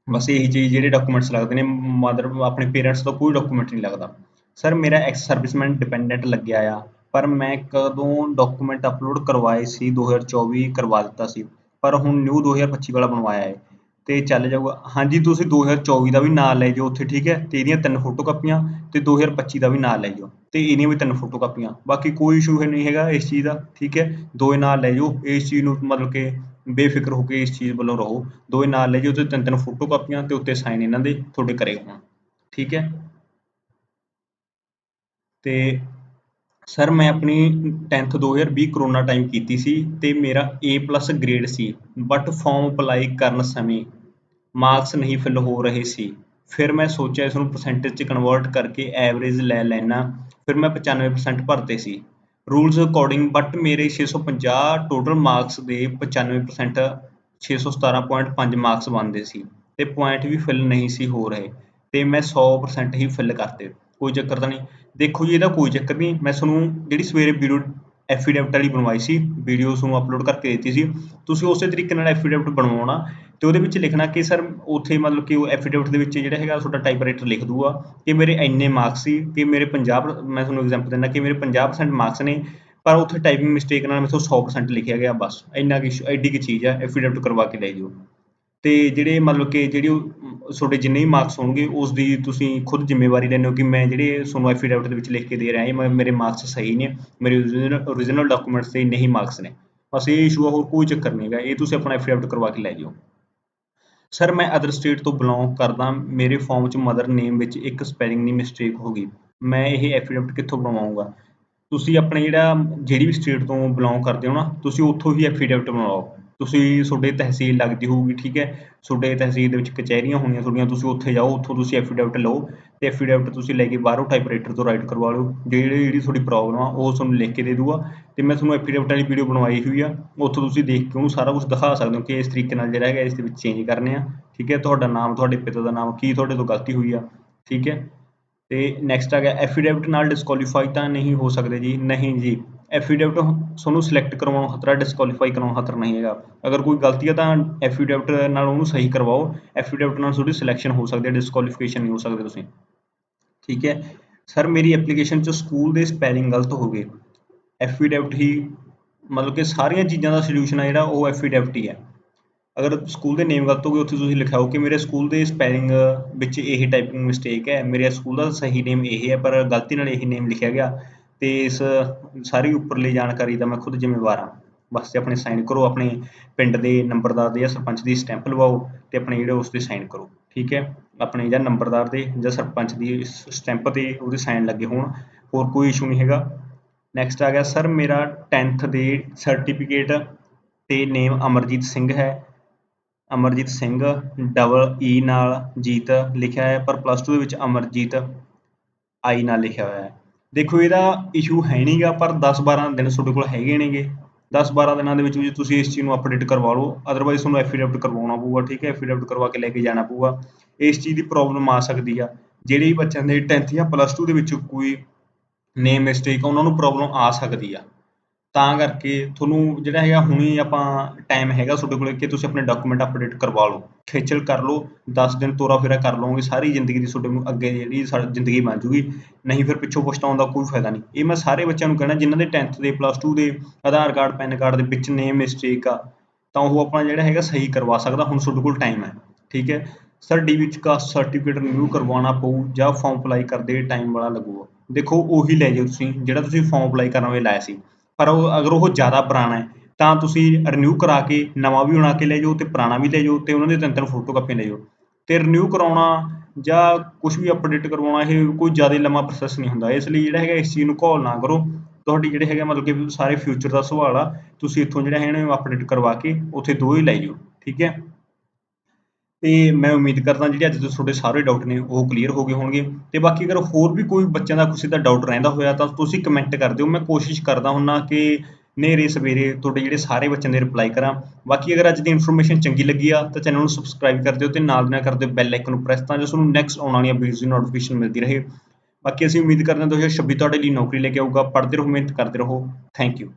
ਬਸ ਇਹੀ ਚੀਜ਼, ਜਿਹੜੇ ਡਾਕੂਮੈਂਟਸ ਲੱਗਦੇ ਨੇ ਮਦਰ ਆਪਣੇ ਪੇਰੈਂਟਸ ਦਾ ਕੋਈ ਡਾਕੂਮੈਂਟ ਨਹੀਂ ਲੱਗਦਾ। ਸਰ ਮੇਰਾ ਐਕਸ ਸਰਵਿਸਮੈਨ ਡਿਪੈਂਡੈਂਟ ਲੱਗਿਆ ਆ। ਪਰ ਮੈਂ ਕਦੋਂ ਡਾਕੂਮੈਂਟ ਅਪਲੋਡ ਕਰਵਾਏ ਸੀ 2024 ਕਰਵਾ ਦਿੱਤਾ ਸੀ, ਪਰ ਹੁਣ ਨਿਊ 2025 ਵਾਲਾ ਬਣਵਾਇਆ ਹੈ। ਤੇ ਚੱਲ ਜਾਊਗਾ। ਹਾਂਜੀ, ਤੁਸੀਂ 2024 ਦਾ ਵੀ ਨਾਲ ਲੈ ਜਾਓ ਉੱਥੇ, ਠੀਕ ਹੈ? ਤੇ ਇਹਦੀਆਂ ਤਿੰਨ ਫੋਟੋ ਕਾਪੀਆਂ ਤੇ 2025 ਦਾ ਵੀ ਨਾਲ ਲੈ ਜਾਓ। ਤੇ ਇਹਦੀਆਂ ਵੀ ਤਿੰਨ ਫੋਟੋ ਕਾਪੀਆਂ ਬਾਕੀ ਕੋਈ ਇਸ਼ੂ ਨਹੀਂ ਹੈਗਾ ਇਸ ਚੀਜ਼ ਦਾ, ਠੀਕ ਹੈ? ਦੋਏ ਨਾਲ ਲੈ ਜਾਓ। ਇਸ ਚੀਜ਼ ਨੂੰ ਮਤਲਬ ਕਿ ਬੇਫਿਕਰ ਹੋ ਕੇ ਇਸ ਚੀਜ਼ ਵੱਲੋਂ ਰਹੋ। ਦੋਏ ਨਾਲ ਲੈ ਜਾਓ ਤੇ ਤਿੰਨ ਤਿੰਨ ਫੋਟੋ ਕਾਪੀਆਂ ਤੇ ਉੱਤੇ ਸਾਈਨ ਇਹਨਾਂ ਦੇ ਤੁਹਾਡੇ ਕਰੇ ਹੋਣ। ਠੀਕ ਹੈ? ਤੇ ਸਰ ਮੈਂ ਆਪਣੀ 10th 2020 ਕਰੋਨਾ ਟਾਈਮ ਕੀਤੀ ਸੀ ਅਤੇ ਮੇਰਾ ਏ ਪਲੱਸ ਗ੍ਰੇਡ ਸੀ ਬਟ ਫੋਮ ਅਪਲਾਈ ਕਰਨ ਸਮੇਂ ਮਾਰਕਸ ਨਹੀਂ ਫਿਲ ਹੋ ਰਹੇ ਸੀ। ਫਿਰ ਮੈਂ ਸੋਚਿਆ ਇਸ ਨੂੰ ਪ੍ਰਸੈਂਟੇਜ 'ਚ ਕਨਵਰਟ ਕਰਕੇ ਐਵਰੇਜ ਲੈ ਲੈਂਦਾ ਫਿਰ ਮੈਂ 95% ਭਰਤੇ ਸੀ। ਰੂਲਸ ਅਕੋਰਡਿੰਗ ਬਟ ਮੇਰੇ 650 ਟੋਟਲ ਮਾਰਕਸ ਦੇ 95% 617.5 ਮਾਰਕਸ ਬਣਦੇ ਸੀ ਅਤੇ ਪੁਆਇੰਟ ਵੀ ਫਿਲ ਨਹੀਂ ਸੀ ਹੋ ਰਹੇ ਅਤੇ ਮੈਂ 100% ਹੀ ਫਿਲ ਕਰਤੇ। ਕੋਈ ਚੱਕਰ ਤਾਂ ਨਹੀਂ। ਦੇਖੋ ਜੀ, ਇਹਦਾ ਕੋਈ ਚੱਕਰ ਨਹੀਂ। ਮੈਂ ਤੁਹਾਨੂੰ ਜਿਹੜੀ ਸਵੇਰੇ ਵੀਡੀਓ ਐਫੀਡੈਵਿਟ ਵਾਲੀ ਬਣਵਾਈ ਸੀ ਵੀਡੀਓ ਤੁਹਾਨੂੰ ਅਪਲੋਡ ਕਰਕੇ ਦਿੱਤੀ ਸੀ, ਤੁਸੀਂ ਉਸੇ ਤਰੀਕੇ ਨਾਲ ਐਫੀਡੈਵਿਟ ਬਣਵਾਉਣਾ ਤੇ ਉਹਦੇ ਵਿੱਚ ਲਿਖਣਾ ਕਿ ਸਰ ਉੱਥੇ ਮਤਲਬ ਕਿ ਉਹ ਐਫੀਡੈਵਿਟ ਦੇ ਵਿੱਚ ਜਿਹੜਾ ਹੈਗਾ ਤੁਹਾਡਾ ਟਾਈਪਰਾਈਟਰ ਲਿਖ ਦੂਗਾ ਕਿ ਮੇਰੇ ਇੰਨੇ ਮਾਰਕਸ ਸੀ, ਕਿ ਮੇਰੇ 50 ਮੈਂ ਤੁਹਾਨੂੰ ਐਗਜ਼ਾਮਪਲ ਦਿੰਦਾ ਕਿ ਮੇਰੇ 50% ਮਾਰਕਸ ਨੇ, ਪਰ ਉੱਥੇ ਟਾਈਪਿੰਗ ਮਿਸਟੇਕ ਨਾਲ ਮੈਥੋਂ 100% ਲਿਖਿਆ ਗਿਆ, ਬਸ। ਇੰਨਾ ਕਿ ਐਡੀ ਕੀ ਚੀਜ਼ ਹੈ ਐਫੀਡੈਵਿਟ ਕਰਵਾ ਕੇ ਲੈ ਜਿਓ ਅਤੇ ਜਿਹੜੇ ਮਤਲਬ ਕਿ ਜਿਹੜੀ ਤੁਹਾਡੇ ਜਿੰਨੇ ਵੀ ਮਾਰਕਸ ਹੋਣਗੇ ਉਸ ਦੀ ਤੁਸੀਂ ਖੁਦ ਜ਼ਿੰਮੇਵਾਰੀ ਲੈਂਦੇ ਹੋ ਕਿ ਮੈਂ ਜਿਹੜੇ ਤੁਹਾਨੂੰ ਐਫੀਡੈਵਿਟ ਦੇ ਵਿੱਚ ਲਿਖ ਕੇ ਦੇ ਰਿਹਾ ਇਹ ਹਾਂ ਮੇਰੇ ਮਾਰਕਸ ਸਹੀ ਨੇ, ਮੇਰੇ ਓਰੀਜਨਲ ਡਾਕੂਮੈਂਟਸ ਤੇ ਨਹੀਂ ਮਾਰਕਸ ਨੇ। ਬਸ ਇਹ ਇਸ਼ੂ ਆ, ਹੋਰ ਕੋਈ ਚੱਕਰ ਨਹੀਂ ਹੈਗਾ। ਇਹ ਤੁਸੀਂ ਆਪਣਾ ਐਫੀਡੈਵਿਟ ਕਰਵਾ ਕੇ ਲੈ ਜਿਓ ਸਰ ਮੈਂ ਅਦਰ ਸਟੇਟ ਤੋਂ ਬਿਲੋਂਗ ਕਰਦਾ। ਮੇਰੇ ਫਾਰਮ 'ਚ ਮਦਰ ਨੇਮ ਵਿੱਚ ਇੱਕ ਸਪੈਲਿੰਗ ਦੀ ਮਿਸਟੇਕ ਹੋ ਗਈ। ਮੈਂ ਇਹ ਐਫੀਡੈਵਿਟ ਕਿੱਥੋਂ ਬਣਵਾਉਂਗਾ? ਤੁਸੀਂ ਆਪਣੇ ਜਿਹੜਾ ਜਿਹੜੀ ਵੀ ਸਟੇਟ ਤੋਂ ਬਿਲੋਂਗ ਕਰਦੇ ਹੋ ਨਾ, ਤੁਸੀਂ ਉੱਥੋਂ ਹੀ ਐਫੀਡੈਵਿਟ ਬਣਵਾਓ। ਤੁਸੀਂ ਤੁਹਾਡੇ ਤਹਿਸੀਲ ਲੱਗਦੀ ਹੋਊਗੀ, ਠੀਕ ਹੈ? ਤੁਹਾਡੇ ਤਹਿਸੀਲ ਦੇ ਵਿੱਚ ਕਚਹਿਰੀਆਂ ਹੋਣੀਆਂ ਤੁਹਾਡੀਆਂ, ਤੁਸੀਂ ਉੱਥੇ ਜਾਓ, ਉੱਥੋਂ ਤੁਸੀਂ ਐਫੀਡੈਵਿਟ ਲਓ ਤੇ ਐਫੀਡੈਵਿਟ ਤੁਸੀਂ ਲੈ ਕੇ ਬਾਹਰੋਂ ਟਾਈਪਰਾਈਟਰ ਤੋਂ ਰਾਈਟ ਕਰਵਾ ਲਓ। ਜਿਹੜੀ ਜਿਹੜੀ ਤੁਹਾਡੀ ਪ੍ਰੋਬਲਮ ਆ, ਉਹ ਤੁਹਾਨੂੰ ਲਿਖ ਕੇ ਦੇ ਦੂਗਾ ਤੇ ਮੈਂ ਤੁਹਾਨੂੰ ਐਫੀਡੈਵਿਟ ਵਾਲੀ ਵੀਡੀਓ ਬਣਵਾਈ ਹੋਈ ਆ। ਉੱਥੋਂ ਤੁਸੀਂ ਦੇਖ ਕੇ ਉਹਨੂੰ ਸਾਰਾ ਕੁਝ ਦਿਖਾ ਸਕਦੇ ਹੋ ਕਿ ਇਸ ਤਰੀਕੇ ਨਾਲ ਜਿਹੜਾ ਹੈਗਾ, ਇਸ ਦੇ ਵਿੱਚ ਚੇਂਜ ਕਰਨੇ ਆ, ਠੀਕ ਹੈ? ਤੁਹਾਡਾ ਨਾਮ, ਤੁਹਾਡੇ ਪਿਤਾ ਦਾ ਨਾਮ, ਕੀ ਤੁਹਾਡੇ ਤੋਂ ਗਲਤੀ ਹੋਈ ਆ, ਠੀਕ ਹੈ? ਤੇ ਨੈਕਸਟ ਆ ਗਿਆ ਐਫੀਡੈਵਿਟ ਨਾਲ ਡਿਸਕੁਆਲੀਫਾਈ ਤਾਂ ਨਹੀਂ ਹੋ ਸਕਦੇ ਜੀ, ਨਹੀਂ ਜੀ। ਐਫੀਡੈਵਿਟ ਤੁਹਾਨੂੰ ਸਿਲੈਕਟ ਕਰਵਾਉਣ ਖਤਰਾ ਡਿਸਕੁਆਲੀਫਾਈ ਕਰਾਉਣ ਖਤਰਾ ਨਹੀਂ ਹੈਗਾ। ਅਗਰ ਕੋਈ ਗਲਤੀ ਆ ਤਾਂ ਐਫੀਡੈਵਿਟ ਨਾਲ ਉਹਨੂੰ ਸਹੀ ਕਰਵਾਓ। ਐਫੀਡੈਵਿਟ ਨਾਲ ਤੁਹਾਡੀ ਸਿਲੈਕਸ਼ਨ ਹੋ ਸਕਦੀ ਹੈ ਡਿਸਕੁਆਲੀਫਿਕੇਸ਼ਨ ਨਹੀਂ ਹੋ ਸਕਦੇ ਤੁਸੀਂ। ਠੀਕ ਹੈ? ਸਰ ਮੇਰੀ ਐਪਲੀਕੇਸ਼ਨ 'ਚ ਸਕੂਲ ਦੇ ਸਪੈਲਿੰਗ ਗਲਤ ਹੋ ਗਏ। ਐਫੀਡੈਵਿਟ ਹੀ ਮਤਲਬ ਕਿ ਸਾਰੀਆਂ ਚੀਜ਼ਾਂ ਦਾ ਸੋਲੂਸ਼ਨ ਹੈ ਜਿਹੜਾ, ਉਹ ਐਫੀਡੈਵਿਟ ਹੀ ਹੈ। ਅਗਰ ਸਕੂਲ ਦੇ ਨੇਮ ਗਲਤ ਹੋ ਗਏ, ਉੱਥੇ ਤੁਸੀਂ ਲਿਖਾਓ ਕਿ ਮੇਰੇ ਸਕੂਲ ਦੇ ਸਪੈਲਿੰਗ ਵਿੱਚ ਇਹ ਟਾਈਪਿੰਗ ਮਿਸਟੇਕ ਹੈ। ਮੇਰੇ ਸਕੂਲ ਦਾ ਸਹੀ ਨੇਮ ਇਹ ਹੈ, ਪਰ ਗਲਤੀ ਨਾਲ ਇਹ ਨੇਮ ਲਿਖਿਆ ਗਿਆ। ਤੇ ਇਸ ਸਾਰੀ ਉੱਪਰਲੀ ਜਾਣਕਾਰੀ ਦਾ ਮੈਂ ਖੁਦ ਜ਼ਿੰਮੇਵਾਰ ਹਾਂ। ਬਸ ਤੇ ਆਪਣੇ ਸਾਈਨ ਕਰੋ, ਆਪਣੇ ਪਿੰਡ ਦੇ ਨੰਬਰਦਾਰ ਦੇ ਜਾਂ ਸਰਪੰਚ ਦੀ ਸਟੈਂਪ ਲਵਾਓ ਤੇ ਆਪਣੇ ਜਿਹੜੇ ਉਸ ਤੇ ਸਾਈਨ ਕਰੋ, ਠੀਕ ਹੈ? ਆਪਣੇ ਜਾਂ ਨੰਬਰਦਾਰ ਦੇ ਜਾਂ ਸਰਪੰਚ ਦੀ ਸਟੈਂਪ ਤੇ ਉਹਦੇ ਸਾਈਨ ਲੱਗੇ ਹੋਣ, ਹੋਰ ਕੋਈ ਇਸ਼ੂ ਨਹੀਂ ਹੈਗਾ। ਨੈਕਸਟ ਆ ਗਿਆ ਸਰ ਮੇਰਾ 10th ਦੇ ਸਰਟੀਫਿਕੇਟ ਤੇ ਨੇਮ ਅਮਰਜੀਤ ਸਿੰਘ ਹੈ। Amarjeet Singh double E e ਨਾਲ ਜੀਤ ਲਿਖਿਆ ਹੈ, ਪਰ ਪਲੱਸ 2 ਦੇ ਵਿੱਚ ਅਮਰਜੀਤ ਆਈ ਨਾਲ ਲਿਖਿਆ ਹੋਇਆ ਹੈ। ਦੇਖੋ, ਇਹਦਾ ਇਸ਼ੂ ਹੈ ਨਹੀਂਗਾ ਪਰ 10-12 ਦਿਨ ਤੁਹਾਡੇ ਕੋਲ ਹੈਗੇ ਨੇਗੇ। 10-12 ਦਿਨਾਂ ਦੇ ਵਿੱਚ ਵਿੱਚ ਤੁਸੀਂ ਇਸ ਚੀਜ਼ ਨੂੰ ਅਪਡੇਟ ਕਰਵਾ ਲਓ ਅਦਰਵਾਈਜ਼ ਤੁਹਾਨੂੰ ਐਫੀਡੈਵਿਟ ਕਰਵਾਉਣਾ ਪਊਗਾ, ਠੀਕ ਹੈ? ਐਫੀਡੈਵਿਟ ਕਰਵਾ ਕੇ ਲੈ ਕੇ ਜਾਣਾ ਪਊਗਾ। ਇਸ ਚੀਜ਼ ਦੀ ਪ੍ਰੋਬਲਮ ਆ ਸਕਦੀ ਆ। ਜਿਹੜੇ ਬੱਚਿਆਂ ਦੇ 10th ਜਾਂ ਪਲੱਸ 2 ਦੇ ਵਿੱਚ ਕੋਈ ਨੇਮ ਮਿਸਟੇਕ ਆ, ਉਹਨਾਂ ਨੂੰ ਪ੍ਰੋਬਲਮ ਆ ਸਕਦੀ ਆ। ਤਾਂ ਕਰਕੇ ਤੁਹਾਨੂੰ ਜਿਹੜਾ ਹੈਗਾ ਹੁਣੀ ਆਪਾਂ ਟਾਈਮ ਹੈਗਾ ਤੁਹਾਡੇ ਕੋਲ ਕਿ ਤੁਸੀਂ ਆਪਣੇ ਡਾਕੂਮੈਂਟ ਅਪਡੇਟ ਕਰਵਾ ਲਓ, ਖੇਚਲ ਕਰ ਲਓ 10 ਦਿਨ ਤੋਰਾ ਫੇਰਾ ਕਰ ਲਓਗੇ, ਸਾਰੀ ਜ਼ਿੰਦਗੀ ਦੀ ਤੁਹਾਡੇ ਨੂੰ ਅੱਗੇ ਜਿਹੜੀ ਸਾਡੀ ਜ਼ਿੰਦਗੀ ਬਣ ਜੂਗੀ, ਨਹੀਂ ਫਿਰ ਪਿੱਛੋਂ ਪਛਤਾਉਣ ਦਾ ਕੋਈ ਫਾਇਦਾ ਨਹੀਂ। ਇਹ ਮੈਂ ਸਾਰੇ ਬੱਚਿਆਂ ਨੂੰ ਕਹਿਣਾ, ਜਿਨ੍ਹਾਂ ਦੇ 10th ਦੇ ਪਲੱਸ 2 ਦੇ ਆਧਾਰ ਕਾਰਡ, ਪੈਨ ਕਾਰਡ ਦੇ ਵਿੱਚ ਨੇਮ ਮਿਸਟੇਕ ਆ, ਤਾਂ ਉਹ ਆਪਣਾ ਜਿਹੜਾ ਹੈਗਾ ਸਹੀ ਕਰਵਾ ਸਕਦਾ, ਹੁਣ ਤੁਹਾਡੇ ਕੋਲ ਟਾਈਮ ਹੈ। ਠੀਕ ਹੈ? ਸਰ ਡੀ ਵਿੱਚ ਕਾਸਟ ਸਰਟੀਫਿਕੇਟ ਰਿਨਿਊ ਕਰਵਾਉਣਾ ਪਊ ਜਾਂ ਫਾਰਮ ਅਪਲਾਈ ਕਰਦੇ ਟਾਈਮ ਵਾਲਾ ਲੱਗੂਗਾ। ਦੇਖੋ, ਉਹੀ ਲੈ ਜਾਓ ਤੁਸੀਂ, ਜਿਹੜਾ ਤੁਸੀਂ ਫਾਰਮ ਅਪਲਾਈ ਕਰਨ ਵੇਲੇ ਲਾਇਆ ਸੀ। ਪਰ ਉਹ ਅਗਰ ਉਹ ਜ਼ਿਆਦਾ ਪੁਰਾਣਾ ਹੈ, ਤਾਂ ਤੁਸੀਂ ਰਿਨਿਊ ਕਰਾ ਕੇ ਨਵਾਂ ਵੀ ਬਣਾ ਕੇ ਲੈ ਜਾਓ ਅਤੇ ਪੁਰਾਣਾ ਵੀ ਲੈ ਜਾਓ ਅਤੇ ਉਹਨਾਂ ਦੇ ਤਿੰਨ ਤਿੰਨ ਫੋਟੋ ਕਾਪੀਆਂ ਲੈ ਜਾਓ। ਅਤੇ ਰਿਨਿਊ ਕਰਾਉਣਾ ਜਾਂ ਕੁਛ ਵੀ ਅਪਡੇਟ ਕਰਵਾਉਣਾ, ਇਹ ਕੋਈ ਜ਼ਿਆਦਾ ਲੰਮਾ ਪ੍ਰੋਸੈਸ ਨਹੀਂ ਹੁੰਦਾ। ਇਸ ਲਈ ਜਿਹੜਾ ਹੈਗਾ ਇਸ ਚੀਜ਼ ਨੂੰ ਘੋਲ ਨਾ ਕਰੋ। ਤੁਹਾਡੀ ਜਿਹੜੇ ਹੈਗਾ ਮਤਲਬ ਕਿ ਸਾਰੇ ਫਿਊਚਰ ਦਾ ਸਵਾਲ ਆ, ਤੁਸੀਂ ਇੱਥੋਂ ਜਿਹੜਾ ਹੈ ਨਾ ਅਪਡੇਟ ਕਰਵਾ ਕੇ ਉੱਥੇ ਦੋ ਹੀ ਲੈ ਜਾਓ, ਠੀਕ ਹੈ? ਤੇ ਮੈਂ ਉਮੀਦ ਕਰਦਾ ਜਿਹੜੇ ਅੱਜ ਤੋਂ ਤੁਹਾਡੇ ਸਾਰੇ ਡਾਊਟ ਨੇ ਉਹ ਕਲੀਅਰ ਹੋ ਗਏ ਹੋਣਗੇ। ਤੇ ਬਾਕੀ ਅਗਰ ਹੋਰ ਵੀ ਕੋਈ ਬੱਚਿਆਂ ਦਾ ਕਿਸੇ ਦਾ ਡਾਊਟ ਰਹਿੰਦਾ ਹੋਇਆ ਤਾਂ ਤੁਸੀਂ ਕਮੈਂਟ ਕਰ ਦਿਓ। ਮੈਂ ਕੋਸ਼ਿਸ਼ ਕਰਦਾ ਹੁੰਨਾ ਕਿ ਨੇਰੇ ਸਵੇਰੇ ਤੁਹਾਡੇ ਜਿਹੜੇ ਸਾਰੇ ਬੱਚਿਆਂ ਦੇ ਰਿਪਲਾਈ ਕਰਾਂ। ਬਾਕੀ ਅਗਰ ਅੱਜ ਦੀ ਇਨਫੋਰਮੇਸ਼ਨ ਚੰਗੀ ਲੱਗੀ ਆ ਤਾਂ ਚੈਨਲ ਨੂੰ ਸਬਸਕ੍ਰਾਈਬ ਕਰ ਦਿਓ ਤੇ ਨਾਲ ਨਾਲ ਕਰ ਦਿਓ ਬੈਲ ਆਈਕਨ ਨੂੰ ਪ੍ਰੈਸ ਤਾਂ ਜੋ ਤੁਹਾਨੂੰ ਨੈਕਸਟ ਆਉਣ ਵਾਲੀਆਂ ਵੀਡੀਓਜ਼ ਦੀ ਨੋਟੀਫਿਕੇਸ਼ਨ ਮਿਲਦੀ ਰਹੇ। ਬਾਕੀ ਅਸੀਂ ਉਮੀਦ ਕਰਦੇ ਹਾਂ 2026 ਤੁਹਾਡੇ ਲਈ ਨੌਕਰੀ ਲੈ ਕੇ ਆਊਗਾ। ਪੜ੍ਹਦੇ ਰਹੋ, ਮਿਹਨਤ ਕਰਦੇ ਰਹੋ। Thank you